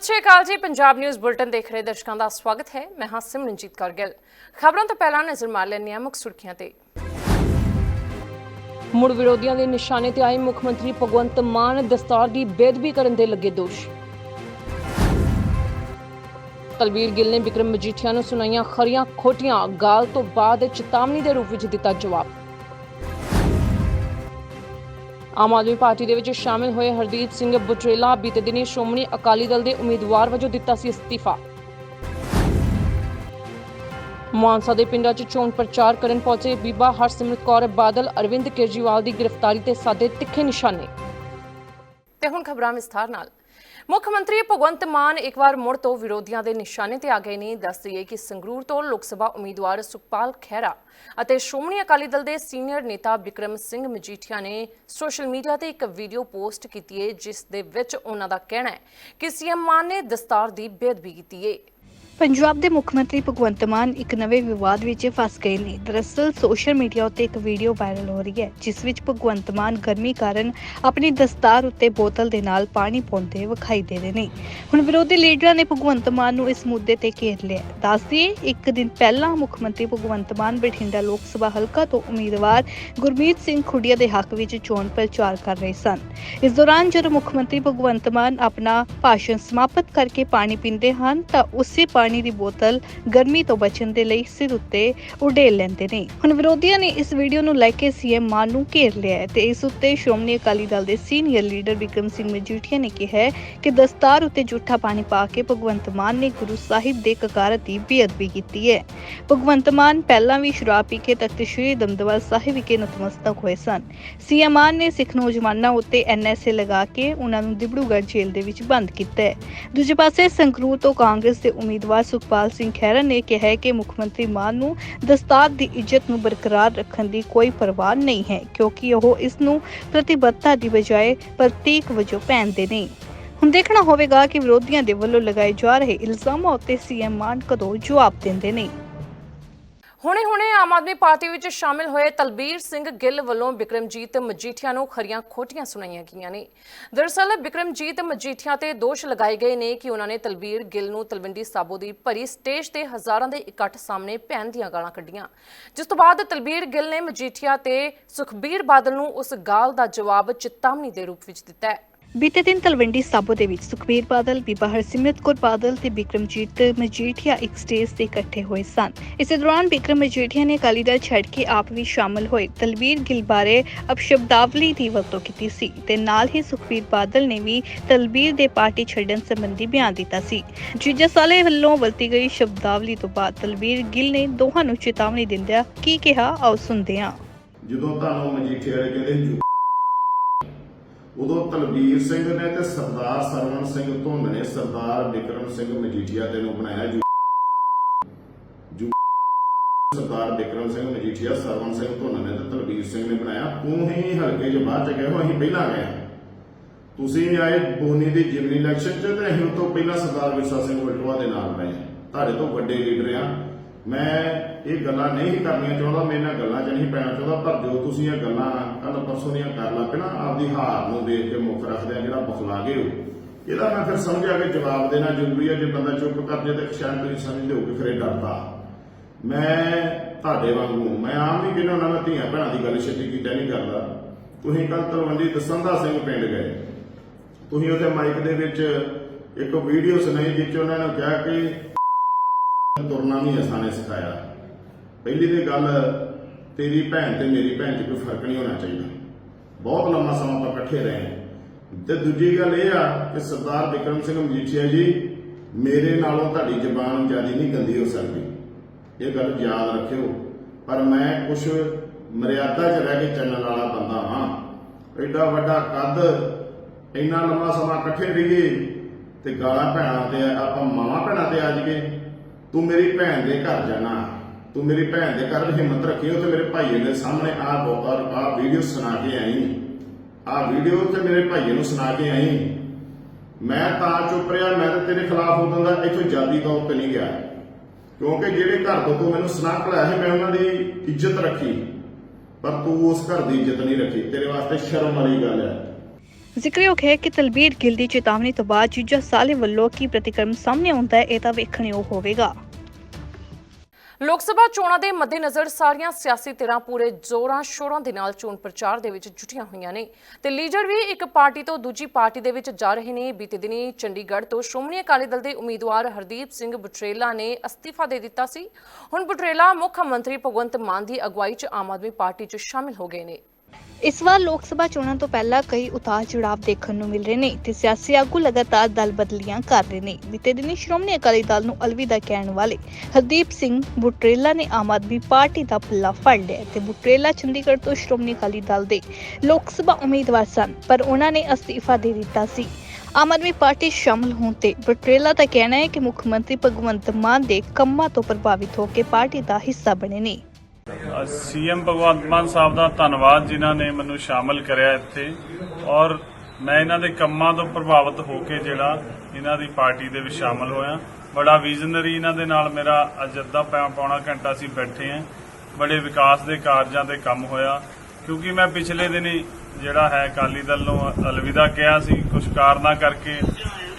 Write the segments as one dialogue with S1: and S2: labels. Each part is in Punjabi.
S1: ਸਤਿ ਸ਼੍ਰੀ ਅਕਾਲ ਜੀ। ਪੰਜਾਬ ਨਿਊਜ਼ ਬੁਲਟਨ ਦੇਖ ਰਹੇ ਦਰਸ਼ਕਾਂ ਦਾ ਸਵਾਗਤ ਹੈ। ਮੈਂ ਹਾਂ ਸਿਮਰਨਜੀਤ ਕੌਰ ਗਿੱਲ। ਖਬਰਾਂ ਤੋਂ ਪਹਿਲਾਂ ਨਜ਼ਰ ਮਾਰ ਲੈਂਦੇ ਹਾਂ ਮੁੱਖ ਸੁਰਖੀਆਂ ਤੇ। ਮੁੜ ਵਿਰੋਧੀਆਂ ਦੇ ਨਿਸ਼ਾਨੇ ਤੇ ਆਏ ਮੁੱਖ ਮੰਤਰੀ ਭਗਵੰਤ ਮਾਨ ਦਸਤਾਰ ਦੀ ਬੇਦਬੀ ਕਰਨ ਦੇ ਲੱਗੇ ਦੋਸ਼। ਤਲਵੀਰ ਗਿੱਲ ਨੇ ਵਿਕਰਮ ਮਜੀਠੀਆ ਨੂੰ ਸੁਣਾਈਆਂ ਖਰੀਆਂ ਖੋਟੀਆਂ, ਗਾਲ ਤੋਂ ਬਾਅਦ ਚੇਤਾਵਨੀ ਦੇ ਰੂਪ ਵਿੱਚ ਦਿੱਤਾ ਜਵਾਬ। ਆਮ ਆਦਮੀ ਪਾਰਟੀ ਦੇ ਵਿੱਚ ਸ਼ਾਮਿਲ ਹੋਏ ਹਰਦੀਪ ਸਿੰਘ ਬੁਟਰੇਲਾ, ਬੀਤੇ ਦਿਨੀ ਸ਼੍ਰੋਮਣੀ ਅਕਾਲੀ ਦਲ ਦੇ ਉਮੀਦਵਾਰ ਵਜੋਂ ਦਿੱਤਾ ਸੀ ਅਸਤੀਫਾ। ਮਾਨਸਾ ਦੇ ਪਿੰਡਾਂ 'ਚ ਚੋਣ ਪ੍ਰਚਾਰ ਕਰਨ ਪਹੁੰਚੇ ਬੀਬਾ ਹਰਸਿਮਰਤ ਕੌਰ ਬਾਦਲ, ਅਰਵਿੰਦ ਕੇਜਰੀਵਾਲ ਦੀ ਗ੍ਰਿਫਤਾਰੀ ਤੇ ਸਾਦੇ ਤਿੱਖੇ ਨਿਸ਼ਾਨੇ। ਤੇ ਹੁਣ ਖਬਰਾਂ ਵਿਸਥਾਰ ਨਾਲ। ਮੁੱਖ ਮੰਤਰੀ ਭਗਵੰਤ ਮਾਨ ਇੱਕ ਵਾਰ ਮੁੜ ਤੋਂ ਵਿਰੋਧੀਆਂ ਦੇ ਨਿਸ਼ਾਨੇ ਤੇ ਆ ਗਏ ਨੇ। ਦੱਸ ਦਈਏ ਕਿ ਸੰਗਰੂਰ ਤੋਂ ਲੋਕ ਸਭਾ ਉਮੀਦਵਾਰ ਸੁਖਪਾਲ ਖਹਿਰਾ ਅਤੇ ਸ਼੍ਰੋਮਣੀ ਅਕਾਲੀ ਦਲ ਦੇ ਸੀਨੀਅਰ ਨੇਤਾ ਵਿਕਰਮ ਸਿੰਘ ਮਜੀਠੀਆ ਨੇ ਸੋਸ਼ਲ ਮੀਡੀਆ ਤੇ ਇੱਕ ਵੀਡੀਓ ਪੋਸਟ ਕੀਤੀ ਹੈ ਜਿਸ ਦੇ ਵਿੱਚ ਉਹਨਾਂ ਦਾ ਕਹਿਣਾ ਹੈ ਕਿ ਸੀਐਮ ਮਾਨ ਨੇ ਦਸਤਾਰ ਦੀ ਬੇਅਦਬੀ ਕੀਤੀ ਹੈ
S2: ਪੰਜਾਬ ਦੇ ਮੁੱਖ ਮੰਤਰੀ ਭਗਵੰਤ ਮਾਨ ਇੱਕ ਨਵੇਂ ਵਿਵਾਦ ਵਿੱਚ ਫਸ ਗਏ ਨੇ। ਦਰਅਸਲ ਸੋਸ਼ਲ ਮੀਡੀਆ ਉੱਤੇ ਇੱਕ ਵੀਡੀਓ ਵਾਇਰਲ ਹੋ ਰਹੀ ਹੈ, ਜਿਸ ਵਿੱਚ ਭਗਵੰਤ ਮਾਨ ਗਰਮੀ ਕਾਰਨ ਆਪਣੀ ਦਸਤਾਰ ਉੱਤੇ ਬੋਤਲ ਦੇ ਨਾਲ ਪਾਣੀ ਪਾਉਂਦੇ ਵਿਖਾਈ ਦੇ ਰਹੇ ਨੇ। ਹੁਣ ਵਿਰੋਧੀ ਲੀਡਰਾਂ ਨੇ ਭਗਵੰਤ ਮਾਨ ਨੂੰ ਇਸ ਮੁੱਦੇ ਤੇ ਘੇਰ ਲਿਆ। ਹੈ। ਦੱਸ ਦਈਏ, ਇੱਕ ਦਿਨ ਪਹਿਲਾਂ ਮੁੱਖ ਮੰਤਰੀ ਭਗਵੰਤ ਮਾਨ ਬਠਿੰਡਾ ਲੋਕ ਸਭਾ ਹਲਕਾ ਤੋਂ ਉਮੀਦਵਾਰ ਗੁਰਮੀਤ ਸਿੰਘ ਖੁੱਡੀਆ ਦੇ ਹੱਕ ਵਿੱਚ ਚੋਣ ਪ੍ਰਚਾਰ ਕਰ ਰਹੇ ਸਨ। ਇਸ ਦੌਰਾਨ ਜਦੋਂ ਮੁੱਖ ਮੰਤਰੀ ਭਗਵੰਤ ਮਾਨ ਆਪਣਾ ਭਾਸ਼ਣ ਸਮਾਪਤ ਕਰਕੇ ਪਾਣੀ ਪੀਂਦੇ ਹਨ, ਤਾਂ ਉਸੇ ਪਾਣੀ ਦੀ ਬੋਤਲ ਗਰਮੀ ਤੋਂ ਬਚਣ ਦੇ ਲਈ ਸਿਰ ਉੱਤੇ ਉਡੇਲ ਲੈਂਦੇ ਨੇ। ਹੁਣ ਵਿਰੋਧੀਆਂ ਨੇ ਇਸ ਵੀਡੀਓ ਨੂੰ ਲੈ ਕੇ ਸੀਐਮ ਮਾਨ ਨੂੰ ਘੇਰ ਲਿਆ ਹੈ ਤੇ ਇਸ ਉੱਤੇ ਸ਼੍ਰੋਮਣੀ ਅਕਾਲੀ ਦਲ ਦੇ ਸੀਨੀਅਰ ਲੀਡਰ ਵਿਕਰਮ ਸਿੰਘ ਮਜੀਠੀਆ ਨੇ ਕਿਹਾ ਕਿ ਦਸਤਾਰ ਉੱਤੇ ਝੂਠਾ ਪਾਣੀ ਪਾ ਕੇ ਭਗਵੰਤ ਮਾਨ ਨੇ ਗੁਰੂ ਸਾਹਿਬ ਦੇ ਕਕਾਰਤ ਦੀ ਬੇਅਦਬੀ ਕੀਤੀ ਹੈ। ਭਗਵੰਤ ਮਾਨ ਪਹਿਲਾਂ ਵੀ ਸ਼ਰਾਬ ਪੀ ਕੇ ਤਖਤ ਸ੍ਰੀ ਦਮਦਮਾ ਸਾਹਿਬ ਵਿਖੇ ਨਤਮਸਤਕ ਹੋਏ ਸਨ। ਸੀਐਮ ਮਾਨ ਨੇ ਸਿੱਖ ਨੌਜਵਾਨਾਂ ਉੱਤੇ ਐਨਐਸਏ ਲਗਾ ਕੇ ਉਹਨਾਂ ਨੂੰ ਦਿਬੜੂਗੜ੍ਹ ਜੇਲ੍ਹ ਦੇ ਵਿੱਚ ਬੰਦ ਕੀਤਾ ਹੈ। ਦੂਜੇ ਪਾਸੇ ਸੰਗਰੂਰ ਤੋਂ ਕਾਂਗਰਸ ਦੇ ਉਮੀਦਵਾਰ ਸੁਖਪਾਲ ਸਿੰਘ ਖਹਿਰਾ ਨੇ ਕਿਹਾ ਕਿ ਮੁੱਖ ਮੰਤਰੀ ਮਾਨ ਨੂੰ ਦਸਤਾਰ ਦੀ ਇੱਜ਼ਤ ਨੂੰ ਬਰਕਰਾਰ ਰੱਖਣ ਦੀ ਕੋਈ ਪਰਵਾਹ ਨਹੀਂ ਹੈ, ਕਿਉਂਕਿ ਉਹ ਇਸ ਨੂੰ ਪ੍ਰਤੀਬੱਧਤਾ ਦੀ ਬਜਾਏ ਪ੍ਰਤੀਕ ਵਜੋਂ ਪਹਿਨਦੇ ਨੇ। ਹੁਣ ਦੇਖਣਾ ਹੋਵੇਗਾ ਕਿ ਵਿਰੋਧੀਆਂ ਦੇ ਵੱਲੋਂ ਲਗਾਏ ਜਾ ਰਹੇ ਇਲਜ਼ਾਮਾਂ ਉੱਤੇ ਸੀਐਮ ਮਾਨ ਕਦੋਂ ਜਵਾਬ ਦਿੰਦੇ ਨੇ।
S1: ਹੁਣੇ-ਹੁਣੇ ਆਮ ਆਦਮੀ ਪਾਰਟੀ ਵਿੱਚ ਸ਼ਾਮਿਲ ਹੋਏ ਤਲਬੀਰ ਸਿੰਘ ਗਿੱਲ ਵੱਲੋਂ ਬਿਕਰਮਜੀਤ ਮਜੀਠੀਆ ਨੂੰ ਖਰੀਆਂ ਖੋਟੀਆਂ ਸੁਣਾਈਆਂ ਗਈਆਂ ਨੇ। ਦਰਅਸਲ ਬਿਕਰਮਜੀਤ ਮਜੀਠੀਆ ਤੇ ਦੋਸ਼ ਲਗਾਏ ਗਏ ਨੇ ਕਿ ਉਹਨਾਂ ਨੇ ਤਲਬੀਰ ਗਿੱਲ ਨੂੰ ਤਲਵੰਡੀ ਸਾਬੋ ਦੀ ਭਰੀ ਸਟੇਜ ਤੇ ਹਜ਼ਾਰਾਂ ਦੇ ਇਕੱਠ ਸਾਹਮਣੇ ਭੈਣ ਦੀਆਂ ਗਾਲਾਂ ਕੱਢੀਆਂ। ਜਿਸ ਤੋਂ ਬਾਅਦ ਤਲਬੀਰ ਗਿੱਲ ਨੇ ਮਜੀਠੀਆ ਤੇ ਸੁਖਬੀਰ ਬਾਦਲ ਨੂੰ ਉਸ ਗਾਲ ਦਾ ਜਵਾਬ ਚੇਤਾਵਨੀ ਦੇ ਰੂਪ ਵਿੱਚ ਦਿੱਤਾ ਹੈ।
S2: ਬੀਤੇ ਦਿਨ ਤਲਵੰਡੀ ਸਾਬੋ ਦੇ ਵਿੱਚ ਸੁਖਬੀਰ ਬਾਦਲ, ਬੀਬਾ ਹਰਸਿਮਰਤ ਕੌਰ ਬਾਦਲ ਤੇ ਬਿਕਰਮਜੀਤ ਮਜੀਠੀਆ ਇੱਕ ਸਟੇਜ ਤੇ ਇਕੱਠੇ ਹੋਏ ਸਨ। ਇਸੇ ਦੌਰਾਨ ਬਿਕਰਮ ਮਜੀਠੀਆ ਨੇ ਅਕਾਲੀ ਦਲ ਛੱਡ ਕੇ ਆਪ ਵੀ ਸ਼ਾਮਲ ਹੋਏ। ਤਲਵੀਰ ਗਿਲ ਬਾਰੇ ਅਪਸ਼ਬਦਾਵਲੀ ਦੀ ਵਰਤੋਂ ਕੀਤੀ ਸੀ ਤੇ ਨਾਲ ਹੀ ਸੁਖਬੀਰ ਬਾਦਲ ਨੇ ਵੀ ਤਲਵੀਰ ਦੇ ਪਾਰਟੀ ਛੱਡਣ ਸੰਬੰਧੀ ਬਿਆਨ ਦਿੱਤਾ ਸੀ। ਜੀਜਾ ਸਾਲੇ ਵੱਲੋਂ ਵਰਤੀ ਗਈ ਸ਼ਬਦਾਵਲੀ ਤੋਂ ਬਾਅਦ ਤਲਵੀਰ ਗਿੱਲ ਨੇ ਦੋਹਾਂ ਨੂੰ ਚੇਤਾਵਨੀ ਦਿੰਦਿਆਂ ਕੀ ਕਿਹਾ, ਆਓ ਸੁਣਦੇ ਹਾਂ।
S3: ਜਦੋਂ ਤੁਹਾਨੂੰ ਮਜੀਠੇ ਕਹਿੰਦੇ ਉਦੋਂ ਤਲਬੀਰ ਸਿੰਘ ਨੇ ਤੇ ਸਰਦਾਰ ਸਰਵਣ ਸਿੰਘ ਧੁੰਨ ਨੇ ਸਰਦਾਰ ਵਿਕਰਮ ਸਿੰਘ ਮਜੀਠੀਆ ਦੇ ਨੂੰ ਬਣਾਇਆ ਜੂ ਸਰਦਾਰ ਵਿਕਰਮ ਸਿੰਘ ਮਜੀਠੀਆ, ਸਰਵਣ ਸਿੰਘ ਧੁੰਨ ਨੇ ਤੇ ਤਲਬੀਰ ਸਿੰਘ ਨੇ ਬਣਾਇਆ। ਤੂੰ ਹੀ ਹਲਕੇ 'ਚ ਬਾਅਦ ਚ ਗਏ ਹੋ ਅਸੀਂ ਪਹਿਲਾਂ ਗਏ ਤੁਸੀਂ ਆਏ ਬੋਨੀ ਦੀ ਜਿਮਨੀ ਇਲੈਕਸ਼ਨ 'ਚ ਤੇ ਅਸੀਂ ਉਹ ਤੋਂ ਪਹਿਲਾਂ ਸਰਦਾਰ ਵਿਰਸਾ ਸਿੰਘ ਵਲਟੋਆ ਦੇ ਨਾਲ ਰਹੇ ਤੁਹਾਡੇ ਤੋਂ ਵੱਡੇ ਲੀਡਰ ਆ ਮੈਂ ਇਹ ਗੱਲਾਂ ਨਹੀਂ ਕਰਨੀਆਂ ਚਾਹੁੰਦਾ, ਮੇਰੇ ਨਾਲ ਗੱਲਾਂ 'ਚ ਨਹੀਂ ਪੈਣਾ ਚਾਹੁੰਦਾ, ਪਰ ਜੋ ਤੁਸੀਂ ਇਹ ਗੱਲਾਂ ਕੱਲ ਪਰਸੋਂ ਦੀਆਂ ਕਰ ਲੱਗ ਪਏ ਆਪਦੀ ਹਾਰ ਨੂੰ ਦੇਖ ਕੇ ਮੁੱਖ ਰੱਖਦੇ ਆ ਜਿਹੜਾ ਬਖਲਾ ਗਏ ਹੋ ਇਹਦਾ ਮੈਂ ਫਿਰ ਸਮਝਿਆ ਕਿ ਜਵਾਬ ਦੇਣਾ ਜ਼ਰੂਰੀ ਹੈ ਜੇ ਬੰਦਾ ਚੁੱਪ ਕਰ ਜੇ ਤਾਂ ਸ਼ਾਇਦ ਤੁਸੀਂ ਸਮਝਦੇ ਹੋ ਕਿ ਫਿਰ ਇਹ ਡਰਦਾ। ਮੈਂ ਤੁਹਾਡੇ ਵਾਂਗੂ, ਮੈਂ ਆਮ ਨਹੀਂ ਕਿਹਨਾਂ ਨਾਲ ਧੀਆਂ ਭੈਣਾਂ ਦੀ ਗੱਲ ਛੇਤੀ ਕੀਤਾ ਨਹੀਂ ਕਰਦਾ। ਤੁਸੀਂ ਕੱਲ ਤਲਵੰਡੀ ਦਸੰਦਾ ਸਿੰਘ ਪਿੰਡ ਗਏ। ਤੁਸੀਂ ਉਹਦੇ ਮਾਈਕ ਦੇ ਵਿੱਚ ਇੱਕ ਵੀਡੀਓ ਸੁਣਾਈ ਜਿਸ ਉਹਨਾਂ ਨੇ ਕਿਹਾ ਕਿ ਤੁਰਨਾ ਵੀ ਆਸਾਨੇ ਸਿਖਾਇਆ। ਪਹਿਲੀ ਤੇ ਗੱਲ ਤੇਰੀ ਭੈਣ ਤੇ ਮੇਰੀ ਭੈਣ 'ਚ ਕੋਈ ਫ਼ਰਕ ਨਹੀਂ ਹੋਣਾ ਚਾਹੀਦਾ। ਬਹੁਤ ਲੰਮਾ ਸਮਾਂ ਆਪਾਂ ਇਕੱਠੇ ਰਹੇ ਹਾਂ। ਤੇ ਦੂਜੀ ਗੱਲ ਇਹ ਆ ਕਿ ਸਰਦਾਰ ਵਿਕਰਮ ਸਿੰਘ ਮਜੀਠੀਆ ਜੀ, ਮੇਰੇ ਨਾਲੋਂ ਤੁਹਾਡੀ ਜ਼ਬਾਨ ਜ਼ਿਆਦਾ ਨਹੀਂ ਗੰਦੀ ਹੋ ਸਕਦੀ। ਇਹ ਗੱਲ ਯਾਦ ਰੱਖਿਓ। ਪਰ ਮੈਂ ਕੁਝ ਮਰਿਆਦਾ 'ਚ ਰਹਿ ਕੇ ਚੱਲਣ ਵਾਲਾ ਬੰਦਾ ਹਾਂ। ਐਡਾ ਵੱਡਾ ਕੱਦ, ਇੰਨਾ ਲੰਮਾ ਸਮਾਂ ਇਕੱਠੇ ਰਹੀਏ ਤੇ ਗਾਲਾਂ ਭੈਣਾਂ ਤੇ ਆਪਾਂ ਮਾਵਾਂ ਭੈਣਾਂ ਤੇ ਆ ਜਾਈਏ। ਤੂੰ ਮੇਰੀ ਭੈਣ ਦੇ ਘਰ ਜਾਣਾ। ਤੂੰ ਮੇਰੀ ਭੈਣ ਦੇ ਘਰ ਹਿੰਮਤ ਰੱਖੀ ਤੇ ਮੇਰੇ ਭਾਈਏ ਦੇ ਸਾਹਮਣੇ ਆ ਬੋਕਰ ਆ ਵੀਡੀਓ ਸੁਣਾ ਕੇ ਆਈ। ਆ ਵੀਡੀਓ ਤੇ ਮੇਰੇ ਭਾਈਏ ਨੂੰ ਸੁਣਾ ਕੇ ਆਈ। ਮੈਂ ਤਾਂ ਚੁੱਪ ਰਿਹਾ, ਮੈਂ ਤਾਂ ਤੇਰੇ ਖਿਲਾਫ ਉਦੋਂ ਦਾ ਇੱਥੋਂ ਜਾਦੀ ਤੌਰ ਤੇ ਨਹੀਂ ਗਿਆ। ਕਿਉਂਕਿ ਜਿਹੜੇ ਘਰ ਤੋਂ ਤੂੰ ਮੈਨੂੰ ਸੁਣਾ ਕਰਾਇਆ ਸੀ, ਮੈਂ ਉਹਨਾਂ ਦੀ ਇੱਜ਼ਤ ਰੱਖੀ। ਪਰ ਤੂੰ ਉਸ ਘਰ ਦੀ ਇੱਜ਼ਤ ਨਹੀਂ ਰੱਖੀ। ਤੇਰੇ ਵਾਸਤੇ ਸ਼ਰਮ ਵਾਲੀ ਗੱਲ ਹੈ।
S2: ਜ਼ਿਕਰਯੋਗ ਹੈ ਕਿ ਤਲਬੀਰ ਗਿੱਲ ਦੀ ਚੇਤਾਵਨੀ ਤੋਂ ਬਾਅਦ ਜੀਜਾ ਸਾਲੇ ਵੱਲੋਂ ਕੀ ਪ੍ਰਤੀਕਰਮ ਸਾਹਮਣੇ ਆਉਂਦਾ ਹੈ, ਇਹ ਤਾਂ ਵੇਖਣਯੋਗ ਹੋਵੇਗਾ।
S1: ਲੋਕ ਸਭਾ ਚੋਣਾਂ ਦੇ ਮੱਦੇਨਜ਼ਰ ਸਾਰੀਆਂ ਸਿਆਸੀ ਧਿਰਾਂ ਪੂਰੇ ਜ਼ੋਰਾਂ ਸ਼ੋਰਾਂ ਦੇ ਨਾਲ ਚੋਣ ਪ੍ਰਚਾਰ ਦੇ ਵਿੱਚ ਜੁਟੀਆਂ ਹੋਈਆਂ ਨੇ। ਤੇ ਲੀਡਰ ਵੀ ਇੱਕ ਪਾਰਟੀ ਤੋਂ ਦੂਜੀ ਪਾਰਟੀ ਦੇ ਵਿੱਚ ਜਾ ਰਹੇ ਨੇ। ਬੀਤੇ ਦਿਨੀ ਚੰਡੀਗੜ੍ਹ ਤੋਂ ਸ਼੍ਰੋਮਣੀ ਅਕਾਲੀ ਦਲ ਦੇ ਉਮੀਦਵਾਰ ਹਰਦੀਪ ਸਿੰਘ ਬੁਟਰੇਲਾ ਨੇ ਅਸਤੀਫਾ ਦੇ ਦਿੱਤਾ ਸੀ। ਹੁਣ ਬੁਟਰੇਲਾ ਮੁੱਖ ਮੰਤਰੀ ਭਗਵੰਤ ਮਾਨ ਦੀ ਅਗਵਾਈ 'ਚ ਆਮ ਆਦਮੀ ਪਾਰਟੀ 'ਚ ਸ਼ਾਮਿਲ ਹੋ ਗਏ ਨੇ।
S2: ਇਸ ਵਾਰ ਲੋਕ ਸਭਾ ਚੋਣਾਂ ਤੋਂ ਪਹਿਲਾਂ ਕਈ ਉਤਾਰ ਚੜਾਵ ਦੇਖਣ ਨੂੰ ਮਿਲ ਰਹੇ ਨੇ ਤੇ ਸਿਆਸੀ ਆਗੂ ਲਗਾਤਾਰ ਦਲ ਬਦਲੀਆਂ ਕਰ ਰਹੇ ਨੇ। ਬੀਤੇ ਦਿਨੀ ਸ਼੍ਰੋਮਣੀ ਅਕਾਲੀ ਦਲ ਨੂੰ ਅਲਵਿਦਾ ਕਹਿਣ ਵਾਲੇ ਹਰਦੀਪ ਸਿੰਘ ਬੁਟਰੇਲਾ ਨੇ ਆਮ ਆਦਮੀ ਪਾਰਟੀ ਦਾ ਪੱਲਾ ਫੜ ਲਿਆ ਤੇ ਬੁਟਰੇਲਾ ਚੰਡੀਗੜ੍ਹ ਤੋਂ ਸ਼੍ਰੋਮਣੀ ਅਕਾਲੀ ਦਲ ਦੇ ਲੋਕ ਸਭਾ ਉਮੀਦਵਾਰ ਸਨ, ਪਰ ਉਹਨਾਂ ਨੇ ਅਸਤੀਫਾ ਦੇ ਦਿੱਤਾ ਸੀ। ਆਮ ਆਦਮੀ ਪਾਰਟੀ ਸ਼ਾਮਲ ਹੋਣ ਤੇ ਬੁਟਰੇਲਾ ਦਾ ਕਹਿਣਾ ਹੈ ਕਿ ਮੁੱਖ ਮੰਤਰੀ ਭਗਵੰਤ ਮਾਨ ਦੇ ਕੰਮਾਂ ਤੋਂ ਪ੍ਰਭਾਵਿਤ ਹੋ ਕੇ ਪਾਰਟੀ ਦਾ ਹਿੱਸਾ ਬਣੇ ਨੇ।
S4: ਸੀਐਮ ਭਗਵੰਤ ਮਾਨ ਸਾਹਿਬ ਦਾ ਧੰਨਵਾਦ ਜਿਨ੍ਹਾਂ ਨੇ ਮੈਨੂੰ ਸ਼ਾਮਲ ਕਰਿਆ ਇੱਥੇ। ਔਰ ਮੈਂ ਇਹਨਾਂ ਦੇ ਕੰਮਾਂ ਤੋਂ ਪ੍ਰਭਾਵਿਤ ਹੋ ਕੇ ਜਿਹੜਾ ਇਹਨਾਂ ਦੀ ਪਾਰਟੀ ਦੇ ਵਿੱਚ ਸ਼ਾਮਲ ਹੋਇਆ। ਬੜਾ ਵਿਜ਼ਨਰੀ ਇਹਨਾਂ ਦੇ ਨਾਲ ਮੇਰਾ ਅੱਜ ਅੱਧਾ ਪੌਣਾ ਘੰਟਾ ਅਸੀਂ ਬੈਠੇ ਹਾਂ। ਬੜੇ ਵਿਕਾਸ ਦੇ ਕਾਰਜਾਂ ਤੇ ਕੰਮ ਹੋਇਆ। ਕਿਉਂਕਿ ਮੈਂ ਪਿਛਲੇ ਦਿਨੀ ਜਿਹੜਾ ਹੈ ਅਕਾਲੀ ਦਲ ਨੂੰ ਅਲਵਿਦਾ ਕਿਹਾ ਸੀ ਕੁਝ ਕਾਰਨਾਂ ਕਰਕੇ।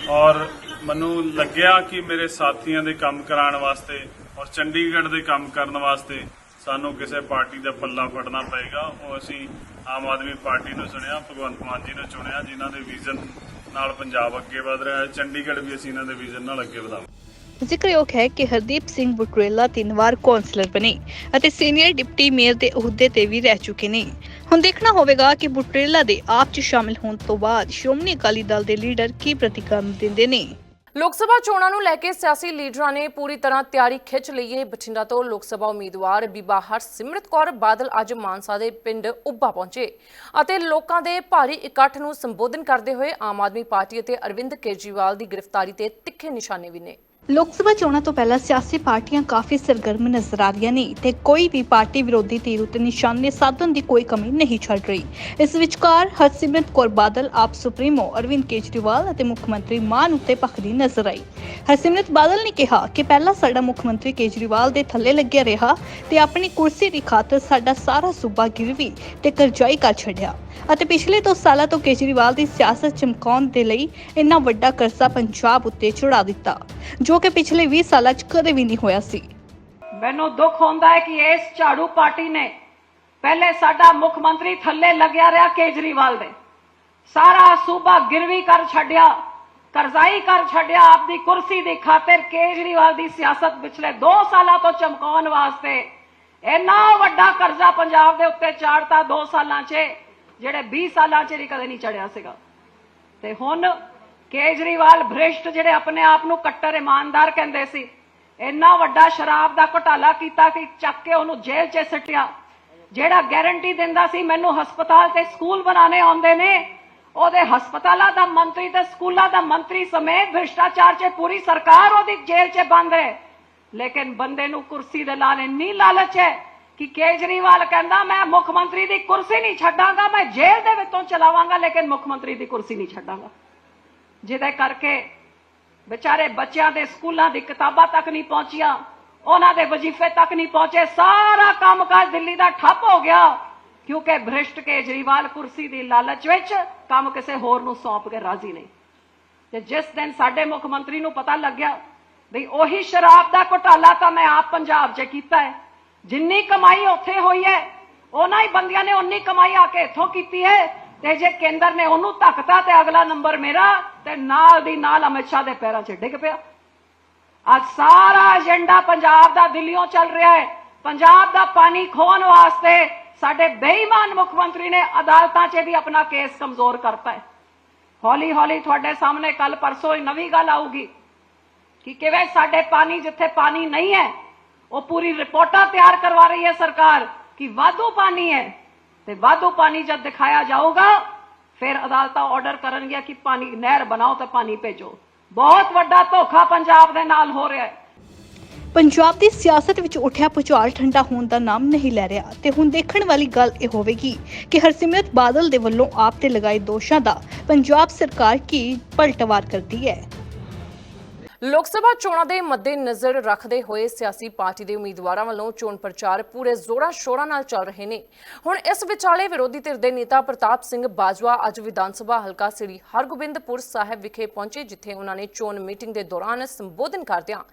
S4: ਔਰ ਮੈਨੂੰ ਲੱਗਿਆ ਕਿ ਮੇਰੇ ਸਾਥੀਆਂ ਦੇ ਕੰਮ ਕਰਾਉਣ ਵਾਸਤੇ ਔਰ ਚੰਡੀਗੜ੍ਹ ਦੇ ਕੰਮ ਕਰਨ ਵਾਸਤੇ ਸਾਨੂੰ ਕਿਸੇ ਪਾਰਟੀ ਦਾ ਪੱਲਾ ਫੜਨਾ ਪਏਗਾ। ਉਹ ਅਸੀਂ ਆਮ ਆਦਮੀ ਪਾਰਟੀ ਨੂੰ ਚੁਣਿਆ ਭਗਵੰਤ ਮਾਨ ਜੀ ਨੂੰ ਚੁਣਿਆ, ਜਿਨ੍ਹਾਂ ਦੇ ਵਿਜ਼ਨ ਨਾਲ ਪੰਜਾਬ ਅੱਗੇ ਵਧ ਰਿਹਾ ਹੈ। ਚੰਡੀਗੜ੍ਹ ਵੀ ਅਸੀਂ ਇਹਨਾਂ ਦੇ ਵਿਜ਼ਨ ਨਾਲ ਅੱਗੇ ਵਧਾਵਾਂਗੇ।
S2: ਜ਼ਿਕਰਯੋਗ ਹੈ ਕਿ ਹਰਦੀਪ ਸਿੰਘ ਬੁਟਰੇਲਾ ਤਿੰਨ ਵਾਰ ਕੌਂਸਲਰ ਬਣੇ ਅਤੇ ਸੀਨੀਅਰ ਡਿਪਟੀ ਮੇਅਰ ਦੇ ਅਹੁਦੇ ਤੇ ਵੀ ਰਹਿ ਚੁੱਕੇ ਨੇ। ਹੁਣ ਦੇਖਣਾ ਹੋਵੇਗਾ ਕਿ ਬੁਟਰੇਲਾ ਦੇ ਆਪ 'ਚ ਸ਼ਾਮਿਲ ਹੋਣ ਤੋਂ ਬਾਅਦ ਸ਼੍ਰੋਮਣੀ ਅਕਾਲੀ ਦਲ ਦੇ ਲੀਡਰ ਕੀ ਪ੍ਰਤੀਕਰਮ ਦਿੰਦੇ ਨੇ।
S1: ਲੋਕ ਸਭਾ ਚੋਣਾਂ ਨੂੰ ਲੈ ਕੇ ਸਿਆਸੀ ਲੀਡਰਾਂ ਨੇ ਪੂਰੀ ਤਰ੍ਹਾਂ ਤਿਆਰੀ ਖਿੱਚ ਲਈ ਹੈ। ਬਠਿੰਡਾ ਤੋਂ ਲੋਕ ਸਭਾ ਉਮੀਦਵਾਰ ਬੀਬਾ ਹਰਸਿਮਰਤ ਕੌਰ ਬਾਦਲ ਅੱਜ ਮਾਨਸਾ ਦੇ ਪਿੰਡ ਉੱਭਾ ਪਹੁੰਚੇ ਅਤੇ ਲੋਕਾਂ ਦੇ ਭਾਰੀ ਇਕੱਠ ਨੂੰ ਸੰਬੋਧਨ ਕਰਦੇ ਹੋਏ ਆਮ ਆਦਮੀ ਪਾਰਟੀ ਅਤੇ ਅਰਵਿੰਦ ਕੇਜਰੀਵਾਲ ਦੀ ਗ੍ਰਿਫਤਾਰੀ ਤੇ ਤਿੱਖੇ ਨਿਸ਼ਾਨੇ ਵੀ ਨੇ।
S2: ਲੋਕ ਸਭਾ ਚੋਣਾਂ ਤੋਂ ਪਹਿਲਾਂ ਸਿਆਸੀ ਪਾਰਟੀਆਂ ਕਾਫੀ ਸਰਗਰਮ ਨਜ਼ਰ ਆ ਰਹੀਆਂ ਨੇ। ਤੇ ਕੋਈ ਵੀ ਪਾਰਟੀ ਵਿਰੋਧੀ ਧਿਰ ਉਤੇ ਨਿਸ਼ਾਨੇ ਸਾਧਨ ਦੀ ਕੋਈ ਕਮੀ ਨਹੀਂ ਛੱਡ ਰਹੀ। ਇਸ ਵਿਚਕਾਰ ਹਰਸਿਮਰਤ ਕੌਰ ਬਾਦਲ, ਆਪ ਸੁਪਰੀਮੋ ਅਰਵਿੰਦ ਕੇਜਰੀਵਾਲ ਅਤੇ ਮੁੱਖ ਮੰਤਰੀ ਮਾਨ ਉੱਤੇ ਭਖਦੀ ਨਜ਼ਰ ਆਈ। ਹਰਸਿਮਰਤ ਬਾਦਲ ਨੇ ਕਿਹਾ ਕਿ ਪਹਿਲਾਂ ਸਾਡਾ ਮੁੱਖ ਮੰਤਰੀ ਕੇਜਰੀਵਾਲ ਦੇ ਥੱਲੇ ਲੱਗਿਆ ਰਿਹਾ ਤੇ ਆਪਣੀ ਕੁਰਸੀ ਦੀ ਖਾਤਰ ਸਾਡਾ ਸਾਰਾ ਸੂਬਾ ਗਿਰਵੀ ਤੇ ਕਰਜ਼ਾਈ ਕਰ ਛੱਡਿਆ ਅਤੇ ਪਿਛਲੇ 2 ਸਾਲਾਂ ਤੋਂ ਕੇਜਰੀਵਾਲ ਦੀ ਸਿਆਸਤ ਚਮਕਾਉਣ ਦੇ ਲਈ ਇੰਨਾ ਵੱਡਾ ਕਰਜ਼ਾ ਪੰਜਾਬ ਉੱਤੇ ਚੜਾ ਦਿੱਤਾ, ਜੋ ਕਿ ਪਿਛਲੇ 20 ਸਾਲਾਂ 'ਚ ਕਦੇ ਵੀ ਨਹੀਂ ਹੋਇਆ ਸੀ।
S5: ਮੈਨੂੰ ਦੁੱਖ ਹੁੰਦਾ ਹੈ ਕਿ ਇਸ ਝਾੜੂ ਪਾਰਟੀ ਨੇ ਪਹਿਲੇ ਸਾਡਾ ਮੁੱਖ ਮੰਤਰੀ ਥੱਲੇ ਲੱਗਿਆ ਰਿਹਾ ਕੇਜਰੀਵਾਲ ਦੇ। ਸਾਰਾ ਸੂਬਾ ਗਿਰਵੀ ਕਰ ਛੱਡਿਆ, ਕਰਜ਼ਾਈ ਕਰ ਛੱਡਿਆ ਆਪਦੀ ਕੁਰਸੀ ਦੀ ਖਾਤਰ ਕੇਜਰੀਵਾਲ ਦੀ ਸਿਆਸਤ ਪਿਛਲੇ 2 ਸਾਲਾਂ ਤੋਂ ਚਮਕਾਉਣ ਵਾਸਤੇ। ਇੰਨਾ ਵੱਡਾ ਕਰਜ਼ਾ ਪੰਜਾਬ ਦੇ ਉੱਤੇ ਚਾੜਤਾ 2 ਸਾਲਾਂ 'ਚ, ਜਿਹੜੇ 20 ਸਾਲਾਂ 'ਚ ਵੀ ਕਦੇ ਨਹੀਂ ਚੜਿਆ ਸੀਗਾ। ਤੇ ਹੁਣ ਕੇਜਰੀਵਾਲ ਭ੍ਰਿਸ਼ਟ ਜਿਹੜੇ ਆਪਣੇ ਆਪ ਨੂੰ ਕੱਟਰ ਇਮਾਨਦਾਰ ਕਹਿੰਦੇ ਸੀ, ਇੰਨਾ ਵੱਡਾ ਸ਼ਰਾਬ ਦਾ ਘੁਟਾਲਾ ਕੀਤਾ ਕਿ ਚੱਕ ਕੇ ਉਹਨੂੰ ਜੇਲ੍ਹ 'ਚ ਸਿੱਟਿਆ। ਜਿਹੜਾ ਗਾਰੰਟੀ ਦਿੰਦਾ ਸੀ, ਮੈਨੂੰ ਹਸਪਤਾਲ ਤੇ ਸਕੂਲ ਬਣਾਉਣੇ ਆਉਂਦੇ ਨੇ, ਉਹਦੇ ਹਸਪਤਾਲਾਂ ਦਾ ਮੰਤਰੀ ਤੇ ਸਕੂਲਾਂ ਦਾ ਮੰਤਰੀ ਸਮੇਤ ਭ੍ਰਿਸ਼ਟਾਚਾਰ 'ਚ ਪੂਰੀ ਸਰਕਾਰ ਉਹਦੀ ਜੇਲ੍ਹ 'ਚ ਬੰਦ ਹੈ। ਲੇਕਿਨ ਬੰਦੇ ਨੂੰ ਕੁਰਸੀ ਦੇ ਨਾਲ ਇੰਨੀ ਲਾਲਚ ਹੈ ਕਿ ਕੇਜਰੀਵਾਲ ਕਹਿੰਦਾ, ਮੈਂ ਮੁੱਖ ਮੰਤਰੀ ਦੀ ਕੁਰਸੀ ਨਹੀਂ ਛੱਡਾਂਗਾ, ਮੈਂ ਜੇਲ੍ਹ ਦੇ ਵਿੱਚੋਂ ਚਲਾਵਾਂਗਾ, ਲੇਕਿਨ ਮੁੱਖ ਮੰਤਰੀ ਦੀ ਕੁਰਸੀ ਨਹੀਂ ਛੱਡਾਂਗਾ। ਜਿਹਦੇ ਕਰਕੇ ਵਿਚਾਰੇ ਬੱਚਿਆਂ ਦੇ ਸਕੂਲਾਂ ਦੀ ਕਿਤਾਬਾਂ ਤੱਕ ਨਹੀਂ ਪਹੁੰਚੀਆਂ, ਉਹਨਾਂ ਦੇ ਵਜ਼ੀਫੇ ਤੱਕ ਨਹੀਂ ਪਹੁੰਚੇ, ਸਾਰਾ ਕੰਮਕਾਜ ਦਿੱਲੀ ਦਾ ਠੱਪ ਹੋ ਗਿਆ। ਕਿਉਂਕਿ ਭ੍ਰਿਸ਼ਟ ਕੇਜਰੀਵਾਲ ਕੁਰਸੀ ਦੀ ਲਾਲਚ ਵਿੱਚ ਕੰਮ ਕਿਸੇ ਹੋਰ ਨੂੰ ਸੌਂਪ ਕੇ ਰਾਜ਼ੀ ਨਹੀਂ। ਤੇ ਜਿਸ ਦਿਨ ਸਾਡੇ ਮੁੱਖ ਮੰਤਰੀ ਨੂੰ ਪਤਾ ਲੱਗਿਆ ਵੀ ਉਹੀ ਸ਼ਰਾਬ ਦਾ ਘੁਟਾਲਾ ਤਾਂ ਮੈਂ ਆਪ ਪੰਜਾਬ 'ਚ ਕੀਤਾ ਹੈ, ਜਿੰਨੀ ਕਮਾਈ ਉੱਥੇ ਹੋਈ ਹੈ, ਉਹਨਾਂ ਹੀ ਬੰਦਿਆਂ ਨੇ ਉਨੀ ਕਮਾਈ ਆ ਕੇ ਇੱਥੋਂ ਕੀਤੀ ਹੈ ਤੇ ਜੇ ਕੇਂਦਰ ਨੇ ਉਹਨੂੰ ਧੱਕਤਾ ਤੇ ਅਗਲਾ ਨੰਬਰ ਮੇਰਾ, ਤੇ ਨਾਲ ਦੀ ਨਾਲ ਅਮਿਤ ਸ਼ਾਹ ਦੇ ਪੈਰਾਂ 'ਚ ਡਿੱਗ ਪਿਆ। ਅੱਜ ਸਾਰਾ ਏਜੰਡਾ ਪੰਜਾਬ ਦਾ ਦਿੱਲੀੋਂ ਚੱਲ ਰਿਹਾ ਹੈ। ਪੰਜਾਬ ਦਾ ਪਾਣੀ ਖੋਣ ਵਾਸਤੇ ਸਾਡੇ ਬੇਈਮਾਨ ਮੁੱਖ ਮੰਤਰੀ ਨੇ ਅਦਾਲਤਾਂ 'ਚ ਵੀ ਆਪਣਾ ਕੇਸ ਕਮਜ਼ੋਰ ਕਰਤਾ ਹੈ। ਹੌਲੀ ਹੌਲੀ ਤੁਹਾਡੇ ਸਾਹਮਣੇ ਕੱਲ ਪਰਸੋਂ ਹੀ ਨਵੀਂ ਗੱਲ ਆਊਗੀ ਕਿ ਕਿਵੇਂ ਸਾਡੇ ਪਾਣੀ ਜਿੱਥੇ ਪਾਣੀ ਨਹੀਂ ਹੈ, ਉਹ ਪੂਰੀ ਰਿਪੋਰਟਾਂ ਤਿਆਰ ਕਰਵਾ ਰਹੀ ਹੈ ਸਰਕਾਰ ਕਿ ਵਾਧੂ ਪਾਣੀ ਹੈ। ਤੇ ਵਾਧੂ ਪਾਣੀ ਜਦ ਦਿਖਾਇਆ ਜਾਊਗਾ, ਫਿਰ ਅਦਾਲਤਾਂ ਆਰਡਰ ਕਰਨਗੀਆਂ ਕਿ ਪਾਣੀ, ਨਹਿਰ ਬਣਾਓ ਤੇ ਪਾਣੀ ਭੇਜੋ। ਬਹੁਤ ਵੱਡਾ ਧੋਖਾ ਪੰਜਾਬ ਦੇ ਨਾਲ ਹੋ ਰਿਹਾ ਹੈ।
S2: ਪੰਜਾਬ ਦੀ ਸਿਆਸਤ ਵਿੱਚ ਉੱਠਿਆ ਭੁਚਾਲ ਠੰਡਾ ਹੋਣ ਦਾ ਨਾਮ ਨਹੀਂ ਲੈ ਰਿਹਾ ਤੇ ਹੁਣ ਦੇਖਣ ਵਾਲੀ ਗੱਲ ਇਹ ਹੋਵੇਗੀ ਕਿ ਹਰਸਿਮਰਤ ਬਾਦਲ ਦੇ ਵੱਲੋਂ ਆਪ ਤੇ ਲਗਾਏ ਦੋਸ਼ਾਂ ਦਾ ਪੰਜਾਬ ਸਰਕਾਰ ਕੀ ਪਲਟਵਾਰ ਕਰਦੀ ਹੈ।
S1: ਲੋਕ ਸਭਾ ਚੋਣਾਂ ਦੇ ਮੱਦੇਨਜ਼ਰ ਰੱਖਦੇ ਹੋਏ ਸਿਆਸੀ ਪਾਰਟੀ ਦੇ ਉਮੀਦਵਾਰਾਂ ਵੱਲੋਂ ਚੋਣ ਪ੍ਰਚਾਰ ਪੂਰੇ ਜ਼ੋਰਾਂ ਸ਼ੋਰਾਂ ਨਾਲ ਚੱਲ ਰਹੇ ਨੇ। ਹੁਣ ਇਸ ਵਿਚਾਲੇ ਵਿਰੋਧੀ ਧਿਰ ਦੇ ਨੇਤਾ ਪ੍ਰਤਾਪ ਸਿੰਘ ਬਾਜਵਾ ਅੱਜ ਵਿਧਾਨ ਸਭਾ ਹਲਕਾ ਸ੍ਰੀ ਹਰਗੋਬਿੰਦਪੁਰ ਸਾਹਿਬ ਵਿਖੇ ਪਹੁੰਚੇ, ਜਿੱਥੇ ਉਹਨਾਂ ਨੇ ਚੋਣ ਮੀਟਿੰਗ ਦੇ ਦੌਰਾਨ ਸੰਬੋਧਨ ਕਰਦਿਆਂ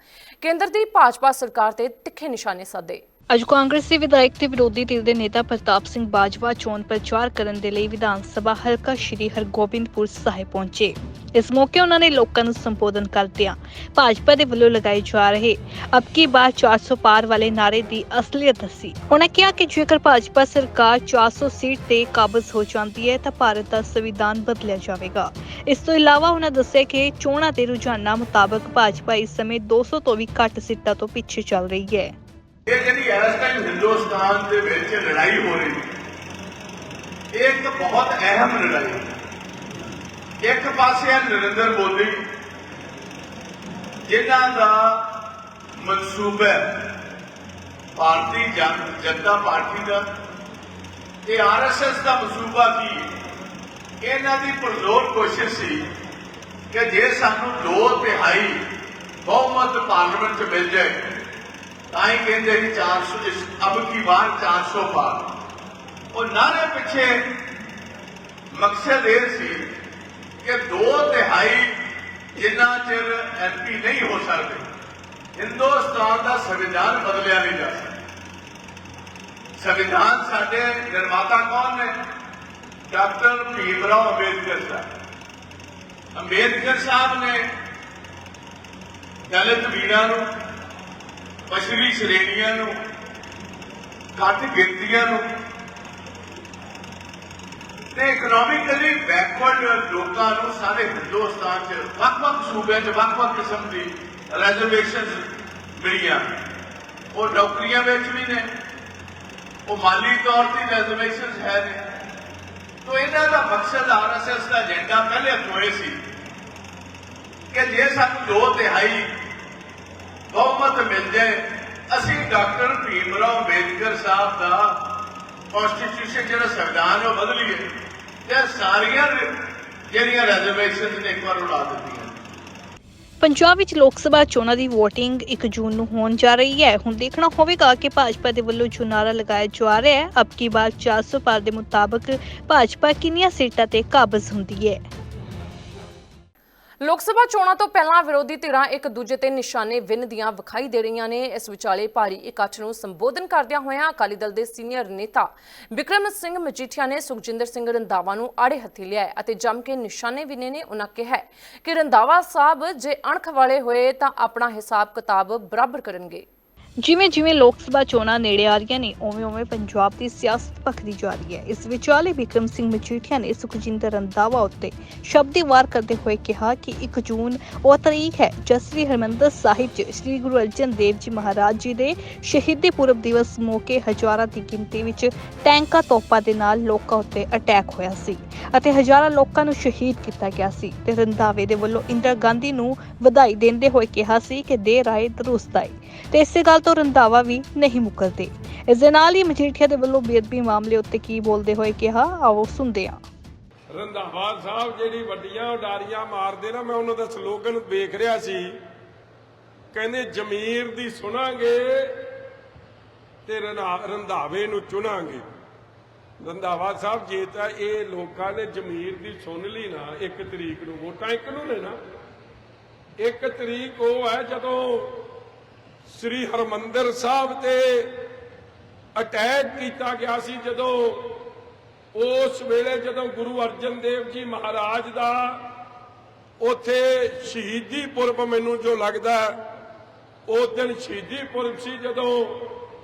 S1: ਕੇਂਦਰ ਦੀ ਭਾਜਪਾ ਸਰਕਾਰ ਤੇ ਤਿੱਖੇ ਨਿਸ਼ਾਨੇ ਸਾਧੇ।
S2: ਅੱਜ ਕਾਂਗਰਸੀ ਵਿਧਾਇਕ ਤੇ ਵਿਰੋਧੀ ਧਿਰ ਦੇ ਨੇਤਾ ਪ੍ਰਤਾਪ ਸਿੰਘ ਬਾਜਵਾ ਚੋਣ ਪ੍ਰਚਾਰ ਕਰਨ ਦੇ ਲਈ ਵਿਧਾਨ ਸਭਾ ਹਲਕਾ ਸ਼੍ਰੀ ਹਰਗੋਬਿੰਦਪੁਰ ਸਾਹਿਬ ਪਹੁੰਚੇ। ਇਸ ਮੌਕੇ ਉਹਨਾਂ ਨੇ ਲੋਕਾਂ ਨੂੰ ਸੰਬੋਧਨ ਕਰਦਿਆਂ ਭਾਜਪਾ ਦੇ ਵੱਲੋਂ ਲਗਾਏ ਜਾ ਰਹੇ ਅਬ ਕੀ ਬਾਰ 400 ਪਾਰ ਵਾਲੇ ਨਾਰੇ ਦੀ ਅਸਲੀਅਤ ਦੱਸੀ। ਉਹਨਾਂ ਕਿਹਾ ਕਿ ਜੇਕਰ ਭਾਜਪਾ ਸਰਕਾਰ 400 ਸੀਟ ਤੇ ਕਾਬਜ਼ ਹੋ ਜਾਂਦੀ ਹੈ ਤਾਂ ਭਾਰਤ ਦਾ ਸੰਵਿਧਾਨ ਬਦਲਿਆ ਜਾਵੇਗਾ। ਇਸ ਤੋਂ ਇਲਾਵਾ ਉਹਨਾਂ ਦੱਸਿਆ ਕਿ ਚੋਣਾਂ ਦੇ ਰੁਝਾਨਾਂ ਮੁਤਾਬਕ ਭਾਜਪਾ ਇਸ ਸਮੇਂ 200 ਤੋਂ ਵੀ ਘੱਟ ਸੀਟਾਂ ਤੋਂ ਪਿੱਛੇ ਚੱਲ ਰਹੀ ਹੈ।
S6: ਇਹ ਜਿਹੜੀ ਇਸ ਟਾਈਮ ਹਿੰਦੁਸਤਾਨ ਦੇ ਵਿੱਚ ਲੜਾਈ ਹੋ ਰਹੀ ਹੈ, ਇਹ ਇੱਕ ਬਹੁਤ ਅਹਿਮ ਲੜਾਈ ਹੈ। ਇੱਕ ਪਾਸੇ ਹੈ ਨਰਿੰਦਰ ਮੋਦੀ, ਜਿਨ੍ਹਾਂ ਦਾ ਮਨਸੂਬਾ ਭਾਰਤੀ ਜਨ, ਜਨਤਾ ਪਾਰਟੀ ਦਾ, ਤੇ ਆਰਐਸਐਸ ਦਾ ਮਨਸੂਬਾ ਕੀ ਇਹਨਾਂ ਦੀ ਪੁਰਜ਼ੋਰ ਕੋਸ਼ਿਸ਼ ਸੀ ਕਿ ਜੇ ਸਾਨੂੰ ਦੋ ਤਿਹਾਈ ਬਹੁਮਤ ਪਾਰਲੀਮੈਂਟ ਚ ਮਿਲ ਜਾਏ ਤਾਂ ਹੀ ਕਹਿੰਦੇ ਕਿ 400 ਇਸ ਅਬ ਕੀ ਵਾਰ 400 ਪਾਰ ਉਹ ਨਾਰੇ ਪਿੱਛੇ ਮਕਸਦ ਇਹ ਸੀ ਕਿ ਦੋ ਤਿਹਾਈ ਜਿੰਨਾ ਚਿਰ ਐਮਪੀ ਨਹੀਂ ਹੋ ਸਕਦੇ, ਹਿੰਦੁਸਤਾਨ ਦਾ ਸੰਵਿਧਾਨ ਬਦਲਿਆ ਨਹੀਂ ਜਾ ਸਕਦਾ। ਸੰਵਿਧਾਨ ਸਾਡੇ ਨਿਰਮਾਤਾ ਕੌਣ ਨੇ? ਡਾਕਟਰ ਭੀਮ ਰਾਓ ਅੰਬੇਦਕਰ ਸਾਹਿਬ। ਅੰਬੇਦਕਰ ਸਾਹਿਬ ਨੇ ਦਲਿਤ ਵੀਰਾਂ ਨੂੰ ਪਛੜੀ ਸ਼੍ਰੇਣੀਆਂ ਨੂੰ, ਘੱਟ ਗਿਣਤੀਆਂ ਨੂੰ ਤੇ ਇਕਨੋਮਿਕਲੀ ਬੈਕਵਰਡ ਲੋਕਾਂ ਨੂੰ ਸਾਰੇ ਹਿੰਦੁਸਤਾਨ 'ਚ ਵੱਖ-ਵੱਖ ਸੂਬਿਆਂ 'ਚ ਵੱਖ-ਵੱਖ ਕਿਸਮ ਦੀ ਰੈਜ਼ਰਵੇਸ਼ਨਸ ਮਿਲੀਆਂ। ਉਹ ਨੌਕਰੀਆਂ ਵਿੱਚ ਵੀ ਨੇ, ਉਹ ਮਾਲੀ ਤੌਰ ਤੇ ਰੈਜ਼ਰਵੇਸ਼ਨਸ ਹੈ ਨੇ। ਤੋ ਇਹਨਾਂ ਦਾ ਮਕਸਦ ਆਰਐਸਐਸ ਦਾ ਏਜੰਡਾ ਪਹਿਲੇ ਹੋਏ ਸੀ ਕਿ ਜੇ ਸਾਨੂੰ ਦੋ ਤਿਹਾਈ ਬਹੁਮਤ ਮਿਲ ਜਾਏ ਅਸੀਂ ਡਾਕਟਰ ਭੀਮ ਰਾਓ ਅੰਬੇਦਕਰ ਸਾਹਿਬ ਦਾ ਕਨਸਟੀਟਿਊਸ਼ਨ ਜਿਹੜਾ ਸੰਵਿਧਾਨ ਉਹ ਬਦਲੀਏ ਤੇ ਸਾਰੀਆਂ ਜਿਹੜੀਆਂ ਰੈਜ਼ਰਵੇਸ਼ਨਸ ਨੇ ਇੱਕ ਵਾਰ ਉਡਾ ਦਿੱਤੀਆਂ।
S2: ਪੰਜਾਬ ਵਿੱਚ ਲੋਕ ਸਭਾ ਚੋਣਾਂ ਦੀ VOTING 1 ਜੂਨ ਨੂੰ ਹੋਣ ਜਾ ਰਹੀ ਹੈ। ਹੁਣ ਦੇਖਣਾ ਹੋਵੇਗਾ ਕਿ ਭਾਜਪਾ ਦੇ ਵੱਲੋਂ ਜੋ ਨਾਰਾ ਲਗਾਇਆ ਜਾ ਰਿਹਾ ਹੈ ਅਬ ਕੀ ਬਾਰ 400 ਪਾਰ ਦੇ ਮੁਤਾਬਕ ਭਾਜਪਾ ਕਿੰਨੀਆਂ ਸੀਟਾਂ ਤੇ ਕਾਬਜ਼ ਹੁੰਦੀ ਹੈ।
S1: ਲੋਕ ਸਭਾ ਚੋਣਾਂ ਤੋਂ ਪਹਿਲਾਂ ਵਿਰੋਧੀ ਧਿਰਾਂ ਇੱਕ ਦੂਜੇ ਤੇ ਨਿਸ਼ਾਨੇ ਵਿੰਨਦੀਆਂ ਵਿਖਾਈ ਦੇ ਰਹੀਆਂ ਨੇ। ਇਸ ਵਿਚਾਲੇ ਭਾਰੀ ਇਕੱਠ ਨੂੰ ਸੰਬੋਧਨ ਕਰਦਿਆਂ ਹੋਇਆਂ ਅਕਾਲੀ ਦਲ ਦੇ ਸੀਨੀਅਰ ਨੇਤਾ ਵਿਕਰਮ ਸਿੰਘ ਮਜੀਠੀਆ ਨੇ ਸੁਖਜਿੰਦਰ ਸਿੰਘ ਰੰਧਾਵਾ ਨੂੰ ਆੜੇ ਹੱਥੀ ਲਿਆ ਅਤੇ ਜੰਮ ਕੇ ਨਿਸ਼ਾਨੇ ਵਿੰਨੇ ਨੇ ਉਹਨਾਂ ਕਿਹਾ ਕਿ ਰੰਧਾਵਾ ਸਾਹਿਬ ਜੇ ਅਣਖ ਵਾਲੇ ਹੋਏ ਤਾਂ ਆਪਣਾ ਹਿਸਾਬ ਕਿਤਾਬ ਬਰਾਬਰ ਕਰਨਗੇ।
S2: ਜਿਵੇਂ ਜਿਵੇਂ ਲੋਕ ਸਭਾ ਚੋਣਾਂ ਨੇੜੇ ਆ ਰਹੀਆਂ ਨੇ, ਉਵੇਂ ਉਵੇਂ ਪੰਜਾਬ ਦੀ ਸਿਆਸਤ ਭਖਦੀ ਜਾ ਰਹੀ ਹੈ। ਇਸ ਵਿਚਾਲੇ ਬਿਕਰਮ ਸਿੰਘ ਮਜੀਠੀਆ ਨੇ ਸੁਖਜਿੰਦਰ ਰੰਧਾਵਾ ਉੱਤੇ ਸ਼ਬਦੀ ਵਾਰ ਕਰਦੇ ਹੋਏ ਕਿਹਾ ਕਿ 1 ਜੂਨ ਉਹ ਤਰੀਕ ਹੈ ਜਦ ਸ੍ਰੀ ਹਰਿਮੰਦਰ ਸਾਹਿਬ 'ਚ ਸ੍ਰੀ ਗੁਰੂ ਅਰਜਨ ਦੇਵ ਜੀ ਮਹਾਰਾਜ ਜੀ ਦੇ ਸ਼ਹੀਦੀ ਪੁਰਬ ਦਿਵਸ ਮੌਕੇ ਹਜ਼ਾਰਾਂ ਦੀ ਗਿਣਤੀ ਵਿੱਚ ਟੈਂਕਾਂ ਤੋਪਾਂ ਦੇ ਨਾਲ ਲੋਕਾਂ ਉੱਤੇ ਅਟੈਕ ਹੋਇਆ ਸੀ ਅਤੇ ਹਜ਼ਾਰਾਂ ਲੋਕਾਂ ਨੂੰ ਸ਼ਹੀਦ ਕੀਤਾ ਗਿਆ ਸੀ। ਤੇ ਰੰਧਾਵੇ ਦੇ ਵੱਲੋਂ ਇੰਦਰਾ ਗਾਂਧੀ ਨੂੰ ਵਧਾਈ ਦਿੰਦੇ ਹੋਏ ਕਿਹਾ ਸੀ ਕਿ ਦੇ ਰਾਏ ਦਰੁਸਤ ਆਏ। ਤੇ ਇਸੇ ਗੱਲ ਤੋਂ ਰੰਧਾਵਾ ਵੀ ਨਹੀਂ ਮੁਕਰਦੇ। ਇਸ ਦੇ ਨਾਲ ਹੀ ਮਜੀਠੀਆ ਦੇ ਵੱਲੋਂ ਬੇਅਦਬੀ ਮਾਮਲੇ ਉੱਤੇ ਕੀ ਬੋਲਦੇ ਹੋਏ ਕਿਹਾ, ਆਓ ਸੁਣਦੇ ਹਾਂ।
S7: ਰੰਧਾਵਾ ਸਾਹਿਬ ਜਿਹੜੀ ਵੱਡੀਆਂ ਉਡਾਰੀਆਂ ਮਾਰਦੇ ਨਾ, ਮੈਂ ਉਹਨਾਂ ਦਾ ਸਲੋਗਨ ਵੇਖ ਰਿਹਾ ਸੀ। ਕਹਿੰਦੇ ਜ਼ਮੀਰ ਦੀ ਸੁਣਾਂਗੇ ਤੇ ਰੰਧਾਵੇ ਨੂੰ ਚੁਣਾਂਗੇ। ਰੰਧਾਵਾ ਸਾਹਿਬ, ਜੇ ਤਾਂ ਇਹ ਲੋਕਾਂ ਨੇ ਜ਼ਮੀਰ ਦੀ ਸੁਣ ਲਈ ਨਾ, ਇੱਕ ਤਰੀਕ ਨੂੰ ਵੋਟਾਂ ਇੱਕ ਨੂੰ ਨੇ ਨਾ। ਇੱਕ ਤਰੀਕ ਉਹ ਹੈ ਜਦੋਂ ਸ੍ਰੀ ਹਰਮੰਦਰ ਸਾਹਿਬ ਤੇ ਅਟੈਕ ਕੀਤਾ ਗਿਆ ਸੀ ਜਦੋਂ ਉਸ ਵੇਲੇ ਜਦੋਂ ਗੁਰੂ ਅਰਜਨ ਦੇਵ ਜੀ ਮਹਾਰਾਜ ਦਾ ਉਥੇ ਸ਼ਹੀਦੀ ਪੁਰਬ ਮੈਨੂੰ ਜੋ ਲੱਗਦਾ ਉਸ ਦਿਨ ਸ਼ਹੀਦੀ ਪੁਰਬ ਸੀ ਜਦੋਂ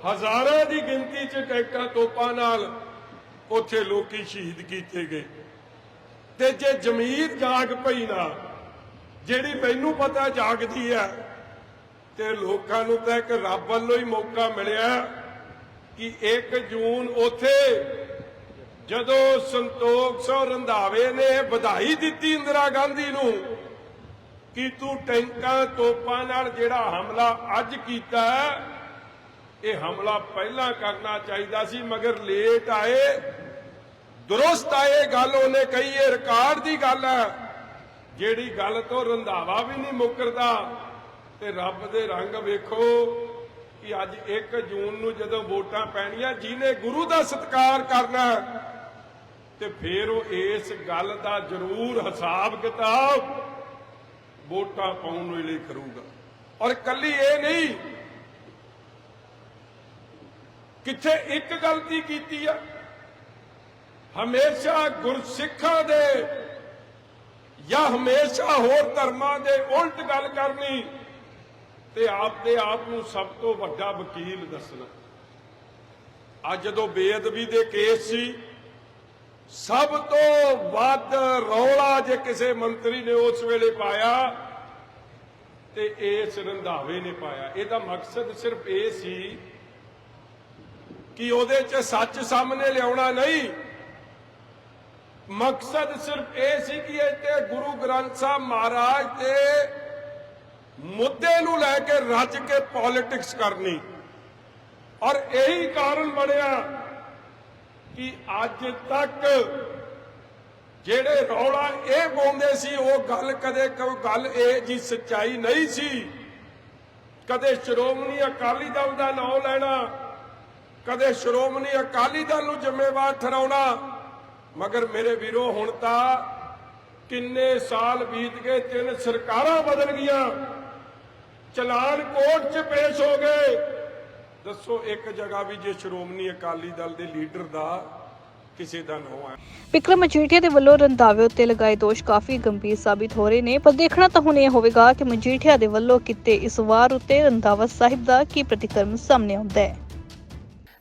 S7: ਹਜ਼ਾਰਾਂ ਦੀ ਗਿਣਤੀ 'ਚ ਟੈਂਕਾਂ ਤੋਪਾਂ ਨਾਲ ਉਥੇ ਲੋਕੀ ਸ਼ਹੀਦ ਕੀਤੇ ਗਏ। ਤੇ ਜੇ ਜ਼ਮੀਰ ਜਾਗ ਪਈ ਨਾ, ਜਿਹੜੀ ਮੈਨੂੰ ਪਤਾ ਜਾਗਦੀ ਹੈ ਤੇ ਲੋਕਾਂ ਨੂੰ ਤਾਂ ਇੱਕ ਰੱਬ ਵੱਲੋਂ ਹੀ ਮੌਕਾ ਮਿਲਿਆ ਕਿ 1 ਜੂਨ ਉਥੇ ਜਦੋਂ ਸੰਤੋਖ ਸੋ ਰੰਧਾਵੇ ਨੇ ਵਧਾਈ ਦਿੱਤੀ ਇੰਦਰਾ ਗਾਂਧੀ ਨੂੰ ਕਿ ਤੂੰ ਟੈਂਕਾਂ ਤੋਪਾਂ ਨਾਲ ਜਿਹੜਾ ਹਮਲਾ ਅੱਜ ਕੀਤਾ ਇਹ ਹਮਲਾ ਪਹਿਲਾਂ ਕਰਨਾ ਚਾਹੀਦਾ ਸੀ, ਮਗਰ ਲੇਟ ਆਏ। ਦਰੁਸਤ ਆਏ ਗੱਲ, ਉਹਨੇ ਕਹੀ ਇਹ ਰਿਕਾਰਡ ਦੀ ਗੱਲ ਹੈ। ਜਿਹੜੀ ਗੱਲ ਤੋਂ ਰੰਧਾਵਾ ਵੀ ਨਹੀਂ ਮੁੱਕਰਦਾ ਤੇ ਰੱਬ ਦੇ ਰੰਗ ਵੇਖੋ ਕਿ ਅੱਜ 1 ਜੂਨ ਨੂੰ ਜਦੋਂ ਵੋਟਾਂ ਪੈਣੀਆਂ, ਜਿਹਨੇ ਗੁਰੂ ਦਾ ਸਤਿਕਾਰ ਕਰਨਾ ਤੇ ਫੇਰ ਉਹ ਇਸ ਗੱਲ ਦਾ ਜ਼ਰੂਰ ਹਿਸਾਬ ਕਿਤਾਬ ਵੋਟਾਂ ਪਾਉਣ ਵੇਲੇ ਕਰੂਗਾ। ਔਰ ਕੱਲੀ ਇਹ ਨਹੀਂ, ਕਿੱਥੇ ਇੱਕ ਗਲਤੀ ਕੀਤੀ ਆ? ਹਮੇਸ਼ਾ ਗੁਰਸਿੱਖਾਂ ਦੇ ਜਾਂ ਹਮੇਸ਼ਾ ਹੋਰ ਧਰਮਾਂ ਦੇ ਉਲਟ ਗੱਲ ਕਰਨੀ ਤੇ ਆਪਦੇ ਆਪ ਨੂੰ ਸਭ ਤੋਂ ਵੱਡਾ ਵਕੀਲ ਦੱਸਣਾ। ਅੱਜ ਜਦੋਂ ਬੇਅਦਬੀ ਦੇ ਕੇਸ ਸੀ, ਸਭ ਤੋਂ ਵੱਧ ਰੌਲਾ ਜੇ ਕਿਸੇ ਮੰਤਰੀ ਨੇ ਉਸ ਵੇਲੇ ਪਾਇਆ, ਤੇ ਇਸ ਰੰਧਾਵੇ ਨੇ ਪਾਇਆ। ਇਹਦਾ ਮਕਸਦ ਸਿਰਫ ਇਹ ਸੀ ਕਿ ਉਹਦੇ 'ਚ ਸੱਚ ਸਾਹਮਣੇ ਲਿਆਉਣਾ ਨਹੀਂ। ਮਕਸਦ ਸਿਰਫ ਇਹ ਸੀ ਕਿ ਇੱਥੇ ਗੁਰੂ ਗ੍ਰੰਥ ਸਾਹਿਬ ਮਹਾਰਾਜ ਦੇ ਮੁੱਦੇ ਨੂੰ ਲੈ ਕੇ ਰੱਜ ਕੇ ਪੋਲਿਟਿਕਸ ਕਰਨੀ। ਔਰ ਇਹੀ ਕਾਰਨ ਬਣਿਆ ਕਿ ਅੱਜ ਤੱਕ ਜਿਹੜੇ ਰੌਲਾ ਇਹ ਪਾਉਂਦੇ ਸੀ, ਉਹ ਗੱਲ ਕਦੇ ਕੋਈ ਗੱਲ ਇਹ ਜੀ ਸੱਚਾਈ ਨਹੀਂ ਸੀ। ਕਦੇ ਸ਼੍ਰੋਮਣੀ ਅਕਾਲੀ ਦਲ ਦਾ ਨਾਮ ਲੈਣਾ, ਕਦੇ ਸ਼੍ਰੋਮਣੀ ਅਕਾਲੀ ਦਲ ਨੂੰ ਜ਼ਿੰਮੇਵਾਰ ਠਹਿਰਾਉਣਾ। ਮਗਰ ਮੇਰੇ ਵੀਰੋ, ਹੁਣ ਤਾਂ ਕਿੰਨੇ ਸਾਲ ਬੀਤ ਗਏ, ਤਿੰਨ ਸਰਕਾਰਾਂ ਬਦਲ ਗਈਆਂ। ਚਲਾਨ ਕੋਰਟ 'ਚ ਪੇਸ਼ ਹੋ ਗਏ। ਦੱਸੋ, ਇੱਕ ਜਗ੍ਹਾ ਵੀ ਜੇ ਸ਼੍ਰੋਮਣੀ ਅਕਾਲੀ ਦਲ ਦੇ ਲੀਡਰ ਦਾ ਕਿਸੇ ਦਾ ਨਾਮ ਹੈ
S2: ਵਿਕਰਮ ਮਜੀਠੀਆ ਦੇ ਵੱਲੋਂ ਰੰਧਾਵੇ ਉੱਤੇ ਲਗਾਏ ਦੋਸ਼ ਕਾਫੀ ਗੰਭੀਰ ਸਾਬਿਤ ਹੋ ਰਹੇ ਨੇ, ਪਰ ਦੇਖਣਾ ਤਾਂ ਹੁਣ ਇਹ ਹੋਵੇਗਾ ਕਿ ਮਜੀਠੀਆ ਦੇ ਵੱਲੋਂ ਕੀਤੇ ਇਸ ਵਾਰ ਉੱਤੇ ਰੰਧਾਵਾ ਸਾਹਿਬ ਦਾ ਕੀ ਪ੍ਰਤੀਕਰਮ ਸਾਹਮਣੇ ਆਉਂਦਾ ਹੈ।